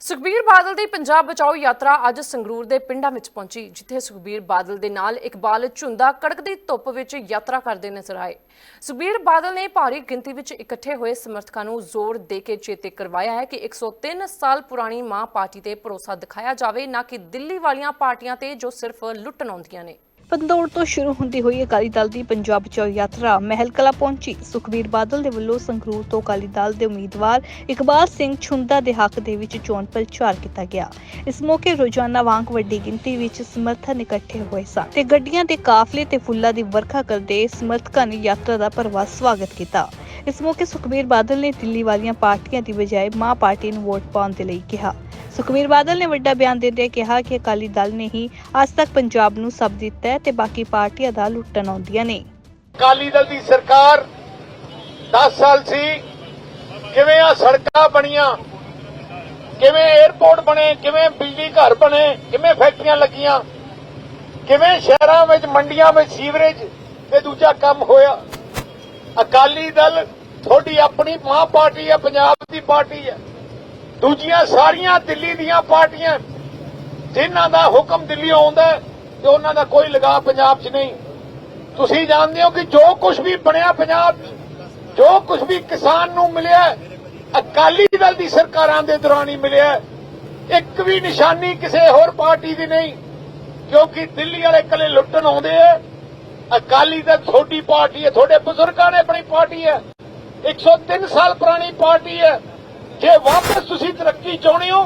S1: ਸੁਖਬੀਰ ਬਾਦਲ ਦੀ ਪੰਜਾਬ ਬਚਾਓ ਯਾਤਰਾ ਅੱਜ ਸੰਗਰੂਰ ਦੇ ਪਿੰਡਾਂ ਵਿੱਚ ਪਹੁੰਚੀ, ਜਿੱਥੇ ਸੁਖਬੀਰ ਬਾਦਲ ਦੇ ਨਾਲ ਇਕਬਾਲ ਝੁੰਦਾ ਕੜਕਦੀ ਧੁੱਪ ਵਿੱਚ ਯਾਤਰਾ ਕਰਦੇ ਨਜ਼ਰ ਆਏ। ਸੁਖਬੀਰ ਬਾਦਲ ਨੇ ਭਾਰੀ ਗਿਣਤੀ ਵਿੱਚ ਇਕੱਠੇ ਹੋਏ ਸਮਰਥਕਾਂ ਨੂੰ ਜ਼ੋਰ ਦੇ ਕੇ ਚੇਤੇ ਕਰਵਾਇਆ ਹੈ ਕਿ 103 ਸਾਲ ਪੁਰਾਣੀ ਮਾਂ ਪਾਰਟੀ ਤੇ ਭਰੋਸਾ ਦਿਖਾਇਆ ਜਾਵੇ, ਨਾ ਕਿ ਦਿੱਲੀ ਵਾਲੀਆਂ ਪਾਰਟੀਆਂ ਤੇ ਜੋ ਸਿਰਫ ਲੁੱਟਣ ਆਉਂਦੀਆਂ ਨੇ।
S2: ਪੰਦੌੜ ਤੋਂ ਸ਼ੁਰੂ ਹੁੰਦੀ ਹੋਈ ਅਕਾਲੀ ਦਲ ਦੀ ਪੰਜਾਬ ਬਚਾਓ ਯਾਤਰਾ ਮਹਿਲ ਕਲਾ ਪਹੁੰਚੀ। ਸੁਖਬੀਰ ਬਾਦਲ ਦੇ ਵੱਲੋਂ ਸੰਗਰੂਰ ਤੋਂ ਅਕਾਲੀ ਦਲ ਦੇ ਉਮੀਦਵਾਰ ਇਕਬਾਲ ਸਿੰਘ ਛੁੰਦਾ ਦੇ ਹੱਕ ਦੇ ਵਿੱਚ ਚੋਣ ਪ੍ਰਚਾਰ ਕੀਤਾ ਗਿਆ। ਇਸ ਮੌਕੇ ਰੋਜ਼ਾਨਾ ਵਾਂਗ ਵੱਡੀ ਗਿਣਤੀ ਵਿੱਚ ਸਮਰਥਨ ਇਕੱਠੇ ਹੋਏ ਸਨ ਤੇ ਗੱਡੀਆਂ ਦੇ ਕਾਫਲੇ ਤੇ ਫੁੱਲਾਂ ਦੀ ਵਰਖਾ ਕਰਦੇ ਸਮਰਥਕਾਂ ਨੇ ਯਾਤਰਾ ਦਾ ਭਰਵਾਂ ਸਵਾਗਤ ਕੀਤਾ। ਇਸ ਮੌਕੇ ਸੁਖਬੀਰ ਬਾਦਲ ਨੇ ਦਿੱਲੀ ਵਾਲੀਆਂ ਪਾਰਟੀਆਂ ਦੀ ਬਜਾਏ ਮਾਂ ਪਾਰਟੀ ਨੂੰ ਵੋਟ ਪਾਉਣ ਦੇ ਲਈ ਕਿਹਾ। ਸੁਖਬੀਰ ਬਾਦਲ ਨੇ ਵੱਡਾ ਬਿਆਨ ਦਿੰਦਿਆਂ ਕਿਹਾ ਕਿ ਅਕਾਲੀ ਦਲ ਨੇ ਹੀ ਅੱਜ ਤੱਕ ਪੰਜਾਬ ਨੂੰ ਸਭ ਦਿੱਤਾ ਹੈ ਤੇ ਬਾਕੀ ਪਾਰਟੀਆਂ ਦਾ ਲੁੱਟਣ ਆਉਂਦੀਆਂ ਨੇ।
S8: ਅਕਾਲੀ ਦਲ ਦੀ ਸਰਕਾਰ 10 ਸਾਲ ਸੀ। ਕਿਵੇਂ ਆ ਸੜਕਾਂ ਬਣੀਆਂ? ਕਿਵੇਂ 에어ਪੋਰਟ ਬਣੇ? ਕਿਵੇਂ ਬਿਜਲੀ ਘਰ ਬਣੇ? ਕਿਵੇਂ ਫੈਕਟਰੀਆਂ ਲੱਗੀਆਂ? ਕਿਵੇਂ ਸ਼ਹਿਰਾਂ ਵਿੱਚ ਮੰਡੀਆਂ ਵਿੱਚ ਸੀਵਰੇਜ ਤੇ ਦੂਜਾ ਕੰਮ ਹੋਇਆ? ਅਕਾਲੀ ਦਲ ਤੁਹਾਡੀ ਆਪਣੀ ਮਾਂ ਪਾਰਟੀ ਹੈ ਪੰਜਾਬ ਦੀ ਪਾਰਟੀ ਹੈ। ਦੂਜੀਆਂ ਸਾਰੀਆਂ ਦਿੱਲੀ ਦੀਆਂ ਪਾਰਟੀਆਂ ਜਿਨ੍ਹਾਂ ਦਾ ਹੁਕਮ ਦਿੱਲੀ ਆਉਂਦਾ ਹੈ, ਤੇ ਉਹਨਾਂ ਦਾ ਕੋਈ ਲਗਾਅ ਪੰਜਾਬ 'ਚ ਨਹੀਂ। ਤੁਸੀਂ ਜਾਣਦੇ ਹੋ ਕਿ ਜੋ ਕੁਝ ਵੀ ਬਣਿਆ ਪੰਜਾਬ, ਜੋ ਕੁਝ ਵੀ ਕਿਸਾਨ ਨੂੰ ਮਿਲਿਆ, ਅਕਾਲੀ ਦਲ ਦੀ ਸਰਕਾਰਾਂ ਦੇ ਦੌਰਾਨ ਹੀ ਮਿਲਿਆ। ਹੈ। ਇੱਕ ਵੀ ਨਿਸ਼ਾਨੀ ਕਿਸੇ ਹੋਰ ਪਾਰਟੀ ਦੀ ਨਹੀਂ, ਕਿਉਂਕਿ ਦਿੱਲੀ ਵਾਲੇ ਕੱਲੇ ਲੁੱਟਣ ਆਉਂਦੇ ਆ। ਅਕਾਲੀ ਦਲ ਤੁਹਾਡੀ ਪਾਰਟੀ ਹੈ, ਤੁਹਾਡੇ ਬਜ਼ੁਰਗਾਂ ਨੇ ਆਪਣੀ ਪਾਰਟੀ ਹੈ। 103 ਸਾਲ ਪੁਰਾਣੀ ਪਾਰਟੀ ਹੈ। ਜੇ ਵਾਪਸ ਤੁਸੀਂ ਤਰੱਕੀ ਚਾਹੁੰਦੇ ਹੋ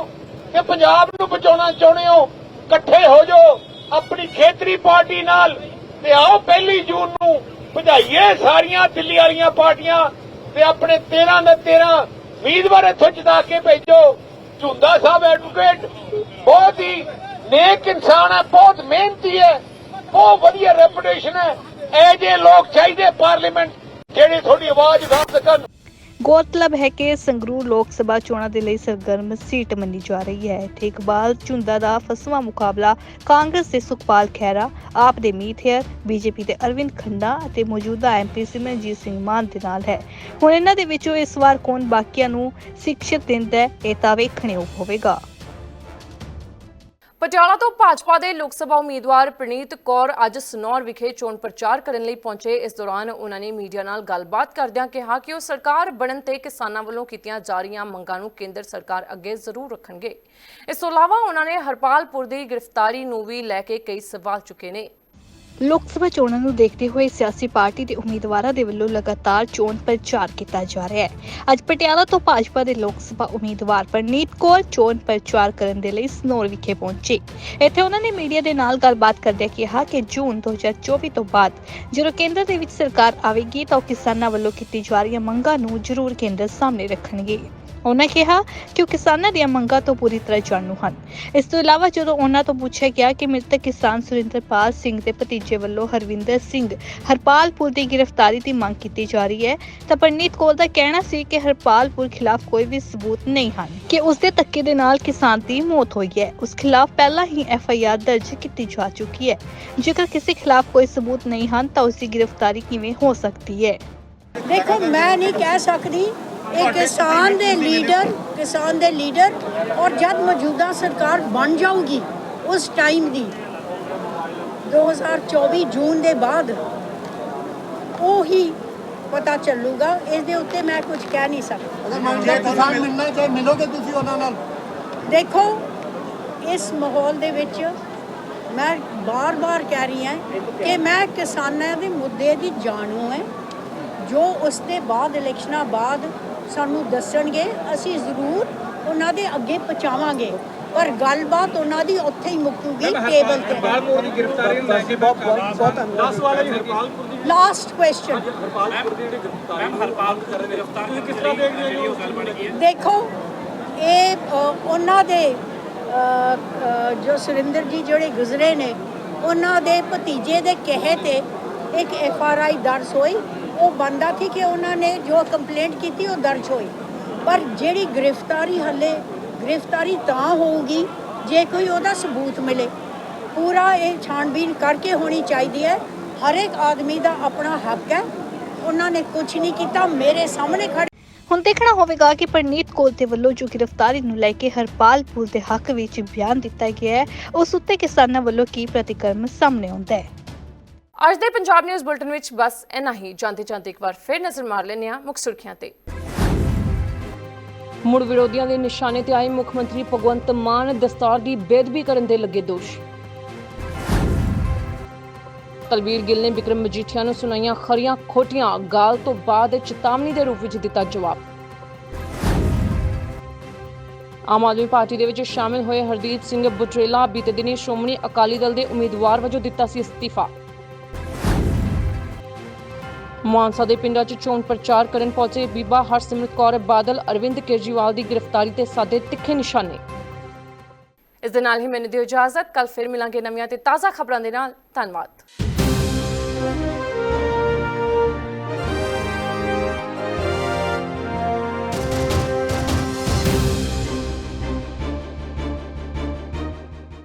S8: ਕਿ ਪੰਜਾਬ ਨੂੰ ਬਚਾਉਣਾ ਚਾਹੁੰਦੇ ਹੋ, ਇਕੱਠੇ ਹੋ ਜਾਓ। ਆਪਣੀ ਖੇਤਰੀ ਪਾਰਟੀ ਨਾਲ ਤੇ ਆਓ ਪਹਿਲੀ ਜੂਨ ਨੂੰ ਭਜਾਈਏ ਸਾਰੀਆਂ ਦਿੱਲੀ ਵਾਲੀਆਂ ਪਾਰਟੀਆਂ ਤੇ ਆਪਣੇ 13 ਦੇ 13 ਉਮੀਦਵਾਰ ਇੱਥੋਂ ਜਿਤਾ ਕੇ ਭੇਜੋ। ਝੁੰਦਾ ਸਾਹਿਬ ਐਡਵੋਕੇਟ ਬਹੁਤ ਹੀ ਨੇਕ ਇਨਸਾਨ ਹੈ, ਬਹੁਤ ਮਿਹਨਤੀ ਹੈ, ਬਹੁਤ ਵਧੀਆ ਰੈਪੂਟੇਸ਼ਨ ਹੈ। ਇਹ ਜੇ ਲੋਕ ਚਾਹੀਦੇ ਪਾਰਲੀਮੈਂਟ ਜਿਹੜੇ ਤੁਹਾਡੀ ਆਵਾਜ਼ ਉਠਾ ਸਕਣ।
S2: ਗੌਰਤਲਬ ਹੈ ਕਿ ਸੰਗਰੂਰ ਲੋਕ ਸਭਾ ਚੋਣਾਂ ਦੇ ਲਈ ਸਰਗਰਮ ਸੀਟ ਮੰਨੀ ਜਾ ਰਹੀ ਹੈ। ਇੱਥੇ ਇਕਬਾਲ ਝੁੰਦਾ ਦਾ ਫਸਵਾ ਮੁਕਾਬਲਾ ਕਾਂਗਰਸ ਦੇ ਸੁਖਪਾਲ ਖਹਿਰਾ, ਆਪ ਦੇ ਮੀਤ ਹੇਅਰ ਬੀਜੇਪੀ ਦੇ ਅਰਵਿੰਦ ਖੰਡਾ ਅਤੇ ਮੌਜੂਦਾ ਐਮਪੀ ਸਿਮਰਨਜੀਤ ਸਿੰਘ ਮਾਨ ਦੇ ਨਾਲ ਹੈ। ਹੁਣ ਇਹਨਾਂ ਦੇ ਵਿੱਚੋਂ ਇਸ ਵਾਰ ਕੌਣ ਬਾਕੀਆਂ ਨੂੰ ਸਿੱਖਿਅਤ ਦਿੰਦਾ ਹੈ, ਇਹ ਤਾਂ ਵੇਖਣਯੋਗ ਹੋਵੇਗਾ।
S1: ਪਟਿਆਲਾ ਤੋਂ ਭਾਜਪਾ ਦੇ ਲੋਕ ਸਭਾ ਉਮੀਦਵਾਰ ਪ੍ਰਨੀਤ ਕੌਰ ਅੱਜ ਸਨੌਰ ਵਿਖੇ ਚੋਣ ਪ੍ਰਚਾਰ ਕਰਨ ਲਈ ਪਹੁੰਚੇ। ਇਸ ਦੌਰਾਨ ਉਹਨਾਂ ਨੇ ਮੀਡੀਆ ਨਾਲ ਗੱਲਬਾਤ ਕਰਦਿਆਂ ਕਿਹਾ ਕਿ ਉਹ ਸਰਕਾਰ ਬਣਨ ਤੇ ਕਿਸਾਨਾਂ ਵੱਲੋਂ ਕੀਤੀਆਂ ਜਾ ਰਹੀਆਂ ਮੰਗਾਂ ਨੂੰ ਕੇਂਦਰ ਸਰਕਾਰ ਅੱਗੇ ਜ਼ਰੂਰ ਰੱਖਣਗੇ। ਇਸ ਤੋਂ ਇਲਾਵਾ ਉਹਨਾਂ ਨੇ ਹਰਪਾਲਪੁਰ ਦੀ ਗ੍ਰਿਫਤਾਰੀ ਨੂੰ ਵੀ ਲੈ ਕੇ ਕਈ ਸਵਾਲ ਚੁੱਕੇ ਨੇ।
S2: ਲੋਕ ਸਭਾ ਚੋਣਾਂ ਨੂੰ ਦੇਖਦੇ ਹੋਏ ਸਿਆਸੀ ਪਾਰਟੀ ਦੇ ਉਮੀਦਵਾਰਾਂ ਦੇ ਵੱਲੋਂ ਲਗਾਤਾਰ ਚੋਣ ਪ੍ਰਚਾਰ ਕੀਤਾ ਜਾ ਰਿਹਾ ਹੈ। ਅੱਜ ਪਟਿਆਲਾ ਤੋਂ ਭਾਜਪਾ ਦੇ ਲੋਕ ਸਭਾ ਉਮੀਦਵਾਰ ਪਰਨੀਤ ਕੌਰ ਚੋਣ ਪ੍ਰਚਾਰ ਕਰਨ ਦੇ ਲਈ ਸਨੌਰ ਵਿਖੇ ਪਹੁੰਚੇ। ਇੱਥੇ ਉਹਨਾਂ ਨੇ ਮੀਡੀਆ ਦੇ ਨਾਲ ਗੱਲਬਾਤ ਕਰਦਿਆਂ ਕਿਹਾ ਕਿ ਜੂਨ 2024 ਤੋਂ ਬਾਅਦ ਜਦੋਂ ਕੇਂਦਰ ਦੇ ਵਿੱਚ ਸਰਕਾਰ ਆਵੇਗੀ ਤਾਂ ਉਹ ਕਿਸਾਨਾਂ ਵੱਲੋਂ ਕੀਤੀ ਜਾ ਰਹੀਆਂ ਮੰਗਾਂ ਨੂੰ ਜ਼ਰੂਰ ਕੇਂਦਰ ਸਾਹਮਣੇ ਰੱਖਣਗੇ। ਉਹਨਾਂ ਕਿਹਾ ਕਿ ਉਹ ਕਿਸਾਨਾਂ ਦੀਆਂ ਮੰਗਾਂ ਤੋਂ ਪੂਰੀ ਤਰ੍ਹਾਂ ਜਾਣੂ ਹਨ। ਇਸ ਤੋਂ ਇਲਾਵਾ ਜਦੋਂ ਉਹਨਾਂ ਤੋਂ ਪੁੱਛਿਆ ਗਿਆ ਕਿ ਮ੍ਰਿਤਕ ਕਿਸਾਨ ਸੁਰਿੰਦਰਪਾਲ ਸਿੰਘ ਦੇ ਭਤੀਜੇ ਵੱਲੋਂ ਹਰਵਿੰਦਰ ਸਿੰਘ ਹਰਪਾਲਪੁਰ ਦੀ ਗ੍ਰਿਫਤਾਰੀ ਦੀ ਮੰਗ ਕੀਤੀ ਜਾ ਰਹੀ ਹੈ, ਤਾਂ ਪਰਨੀਤ ਕੌਰ ਦਾ ਕਹਿਣਾ ਸੀ ਕਿ ਹਰਪਾਲਪੁਰ ਖਿਲਾਫ ਕੋਈ ਵੀ ਸਬੂਤ ਨਹੀਂ ਹਨ ਕਿ ਉਸ ਦੇ ਧੱਕੇ ਦੇ ਨਾਲ ਕਿਸਾਨ ਦੀ ਮੌਤ ਹੋਈ ਹੈ। ਉਸ ਖਿਲਾਫ ਪਹਿਲਾਂ ਹੀ ਐਫ ਆਈ ਆਰ ਦਰਜ ਕੀਤੀ ਜਾ ਚੁੱਕੀ ਹੈ। ਜੇਕਰ ਕਿਸੇ ਖਿਲਾਫ ਕੋਈ ਸਬੂਤ ਨਹੀਂ ਹਨ, ਤਾਂ ਉਸ ਦੀ ਗ੍ਰਿਫਤਾਰੀ ਕਿਵੇਂ ਹੋ ਸਕਦੀ ਹੈ?
S9: ਦੇਖੋ, ਮੈਂ ਨਹੀਂ ਕਹਿ ਸਕਦੀ ਇਹ ਕਿਸਾਨ ਦੇ ਲੀਡਰ ਕਿਸਾਨ ਦੇ ਲੀਡਰ ਔਰ ਜਦ ਮੌਜੂਦਾ ਸਰਕਾਰ ਬਣ ਜਾਊਗੀ ਉਸ ਟਾਈਮ ਦੀ 2024 ਜੂਨ ਦੇ ਬਾਅਦ ਉਹ ਹੀ ਪਤਾ ਚੱਲੂਗਾ। ਇਸ ਦੇ ਉੱਤੇ ਮੈਂ ਕੁਝ ਕਹਿ ਨਹੀਂ ਸਕਦੀ।
S10: ਜੇ ਕਿਸਾਨ ਮਿਲਣਾ ਚਾਹੇ ਮਿਲੋਗੇ ਤੁਸੀਂ ਉਹਨਾਂ ਨਾਲ।
S9: ਦੇਖੋ ਇਸ ਮਾਹੌਲ ਦੇ ਵਿੱਚ ਮੈਂ ਬਾਰ-ਬਾਰ ਕਹਿ ਰਹੀ ਹਾਂ ਕਿ ਮੈਂ ਕਿਸਾਨਾਂ ਦੇ ਮੁੱਦੇ ਦੀ ਜਾਣੂ ਹੈ। ਜੋ ਉਸ ਦੇ ਬਾਅਦ ਇਲੈਕਸ਼ਨਾਂ ਬਾਅਦ ਸਾਨੂੰ ਦੱਸਣਗੇ ਅਸੀਂ ਜ਼ਰੂਰ ਉਹਨਾਂ ਦੇ ਅੱਗੇ ਪਹੁੰਚਾਵਾਂਗੇ। ਪਰ ਗੱਲਬਾਤ ਉਹਨਾਂ ਦੀ ਉੱਥੇ ਹੀ ਮੁੱਕੂਗੀ ਟੇਬਲ ਤੇ।
S11: ਹਰਪਾਲਪੁਰ ਦੀ ਗ੍ਰਿਫਤਾਰੀ ਨੂੰ ਲੈ ਕੇ ਬਹੁਤ ਬਹੁਤ ਧੰਨਵਾਦ। 10 ਵਾਲੇ ਹਰਪਾਲਪੁਰ ਦੀ
S9: ਲਾਸਟ ਕੁਐਸਚਨ
S11: ਹਰਪਾਲਪੁਰ ਦੀ ਜਿਹੜੀ ਗ੍ਰਿਫਤਾਰੀ ਮੈਮ ਹਰਪਾਲਪੁਰ ਦੀ ਗ੍ਰਿਫਤਾਰੀ ਤੁਸੀਂ ਕਿਸ ਤਰ੍ਹਾਂ ਦੇਖਦੇ ਹੋ ਜੀ? ਉਸ ਗੱਲ ਬਣ ਗਈ
S9: ਦੇਖੋ ਇਹ ਉਹਨਾਂ ਦੇ ਜੋ ਸੁਰਿੰਦਰ ਜੀ ਜਿਹੜੇ ਗੁਜ਼ਰੇ ਨੇ ਉਹਨਾਂ ਦੇ ਭਤੀਜੇ ਦੇ ਕਹੇ ਤੇ ਇੱਕ ਐਫ ਆਰ ਆਈ ਦਰਜ ਹੋਈ। ਉਹ ਬੰਦਾ ਸੀ ਕਿ ਉਹਨਾਂ ਨੇ ਜੋ ਕੰਪਲੇਂਟ ਕੀਤੀ ਉਹ ਦਰਜ ਹੋਈ। ਪਰ ਜਿਹੜੀ ਗ੍ਰਿਫਤਾਰੀ ਹੱਲੇ, ਗ੍ਰਿਫਤਾਰੀ ਤਾਂ ਹੋਊਗੀ, ਜੇ ਕੋਈ ਉਹਦਾ ਸਬੂਤ ਮਿਲੇ। ਪੂਰਾ ਇਹ ਛਾਣਬੀਨ ਕਰਕੇ ਹੋਣੀ ਚਾਹੀਦੀ ਹੈ। ਹਰ ਇੱਕ ਆਦਮੀ ਦਾ ਆਪਣਾ ਹੱਕ ਹੈ। ਉਹਨਾਂ ਨੇ ਕੁਝ ਨਹੀਂ ਕੀਤਾ, ਮੇਰੇ ਸਾਹਮਣੇ ਖੜੇ
S2: ਹੁਣ ਦੇਖਣਾ ਹੋਵੇਗਾ ਕਿ ਪਰਨੀਤ ਕੌਰ ਦੇ ਵੱਲੋਂ ਜੋ ਗ੍ਰਿਫਤਾਰੀ ਨੂੰ ਲੈ ਕੇ ਹਰਪਾਲਪੁਰ ਦੇ ਹੱਕ ਵਿੱਚ ਬਿਆਨ ਦਿੱਤਾ ਗਿਆ ਹੈ, ਉਸ ਉੱਤੇ ਕਿਸਾਨਾਂ ਵੱਲੋਂ ਕੀ ਪ੍ਰਤੀਕਰਮ ਸਾਹਮਣੇ ਆਉਂਦਾ ਹੈ।
S1: ਅੱਜ ਦੇ ਪੰਜਾਬ ਨਿਊਜ਼ ਬੁਲਟਨ ਵਿੱਚ ਬਸ ਇੰਨਾ ਹੀ। ਜਾਂਦੇ ਜਾਂਦੇ ਇੱਕ ਵਾਰ ਫਿਰ ਨਜ਼ਰ ਮਾਰ ਲੈਂਦੇ ਹਾਂ ਮੁੱਖ ਸੁਰਖੀਆਂ ਤੇ। ਮੁੜ ਵਿਰੋਧੀਆਂ ਦੇ ਨਿਸ਼ਾਨੇ ਤੇ ਆਏ ਮੁੱਖ ਮੰਤਰੀ ਭਗਵੰਤ ਮਾਨ ਦਸਤਾਰ ਦੀ ਬੇਦਬੀ ਕਰਨ ਦੇ ਲੱਗੇ ਦੋਸ਼। ਤਲਵੀਰ ਗਿੱਲ ਨੇ ਵਿਕਰਮ ਮਜੀਠੀਆ ਨੂੰ ਸੁਣਾਈਆਂ ਖਰੀਆਂ ਖੋਟੀਆਂ, ਗਾਲ ਤੋਂ ਬਾਅਦ ਚੇਤਾਵਨੀ ਦੇ ਰੂਪ ਵਿੱਚ ਦਿੱਤਾ ਜਵਾਬ। ਆਮ ਆਦਮੀ ਪਾਰਟੀ ਦੇ ਵਿੱਚ ਸ਼ਾਮਿਲ ਹੋਏ ਹਰਦੀਪ ਸਿੰਘ ਬੁਟਰੇਲਾ ਬੀਤੇ ਦਿਨੀ ਸ਼੍ਰੋਮਣੀ ਅਕਾਲੀ ਦਲ ਦੇ ਉਮੀਦਵਾਰ ਵਜੋਂ ਦਿੱਤਾ ਸੀ ਅਸਤੀਫਾ। ਮਾਨਸਾ ਦੇ ਪਿੰਡਾਂ 'ਚ ਚੋਣ ਪ੍ਰਚਾਰ ਕਰਨ ਪਹੁੰਚੇ ਬੀਬਾ ਹਰਸਿਮਰਤ ਕੌਰ ਬਾਦਲ ਅਰਵਿੰਦ ਕੇਜਰੀਵਾਲ ਦੀ ਗ੍ਰਿਫਤਾਰੀ ਤੇ ਸਾਦੇ ਤਿੱਖੇ ਨਿਸ਼ਾਨੇ। ਇਸ ਦੇ ਨਾਲ ਹੀ ਮੈਨੂੰ ਦਿਓ ਇਜਾਜ਼ਤ। ਕੱਲ ਫਿਰ ਮਿਲਾਂਗੇ ਨਵੀਆਂ ਤੇ ਤਾਜ਼ਾ ਖਬਰਾਂ ਦੇ ਨਾਲ। ਧੰਨਵਾਦ।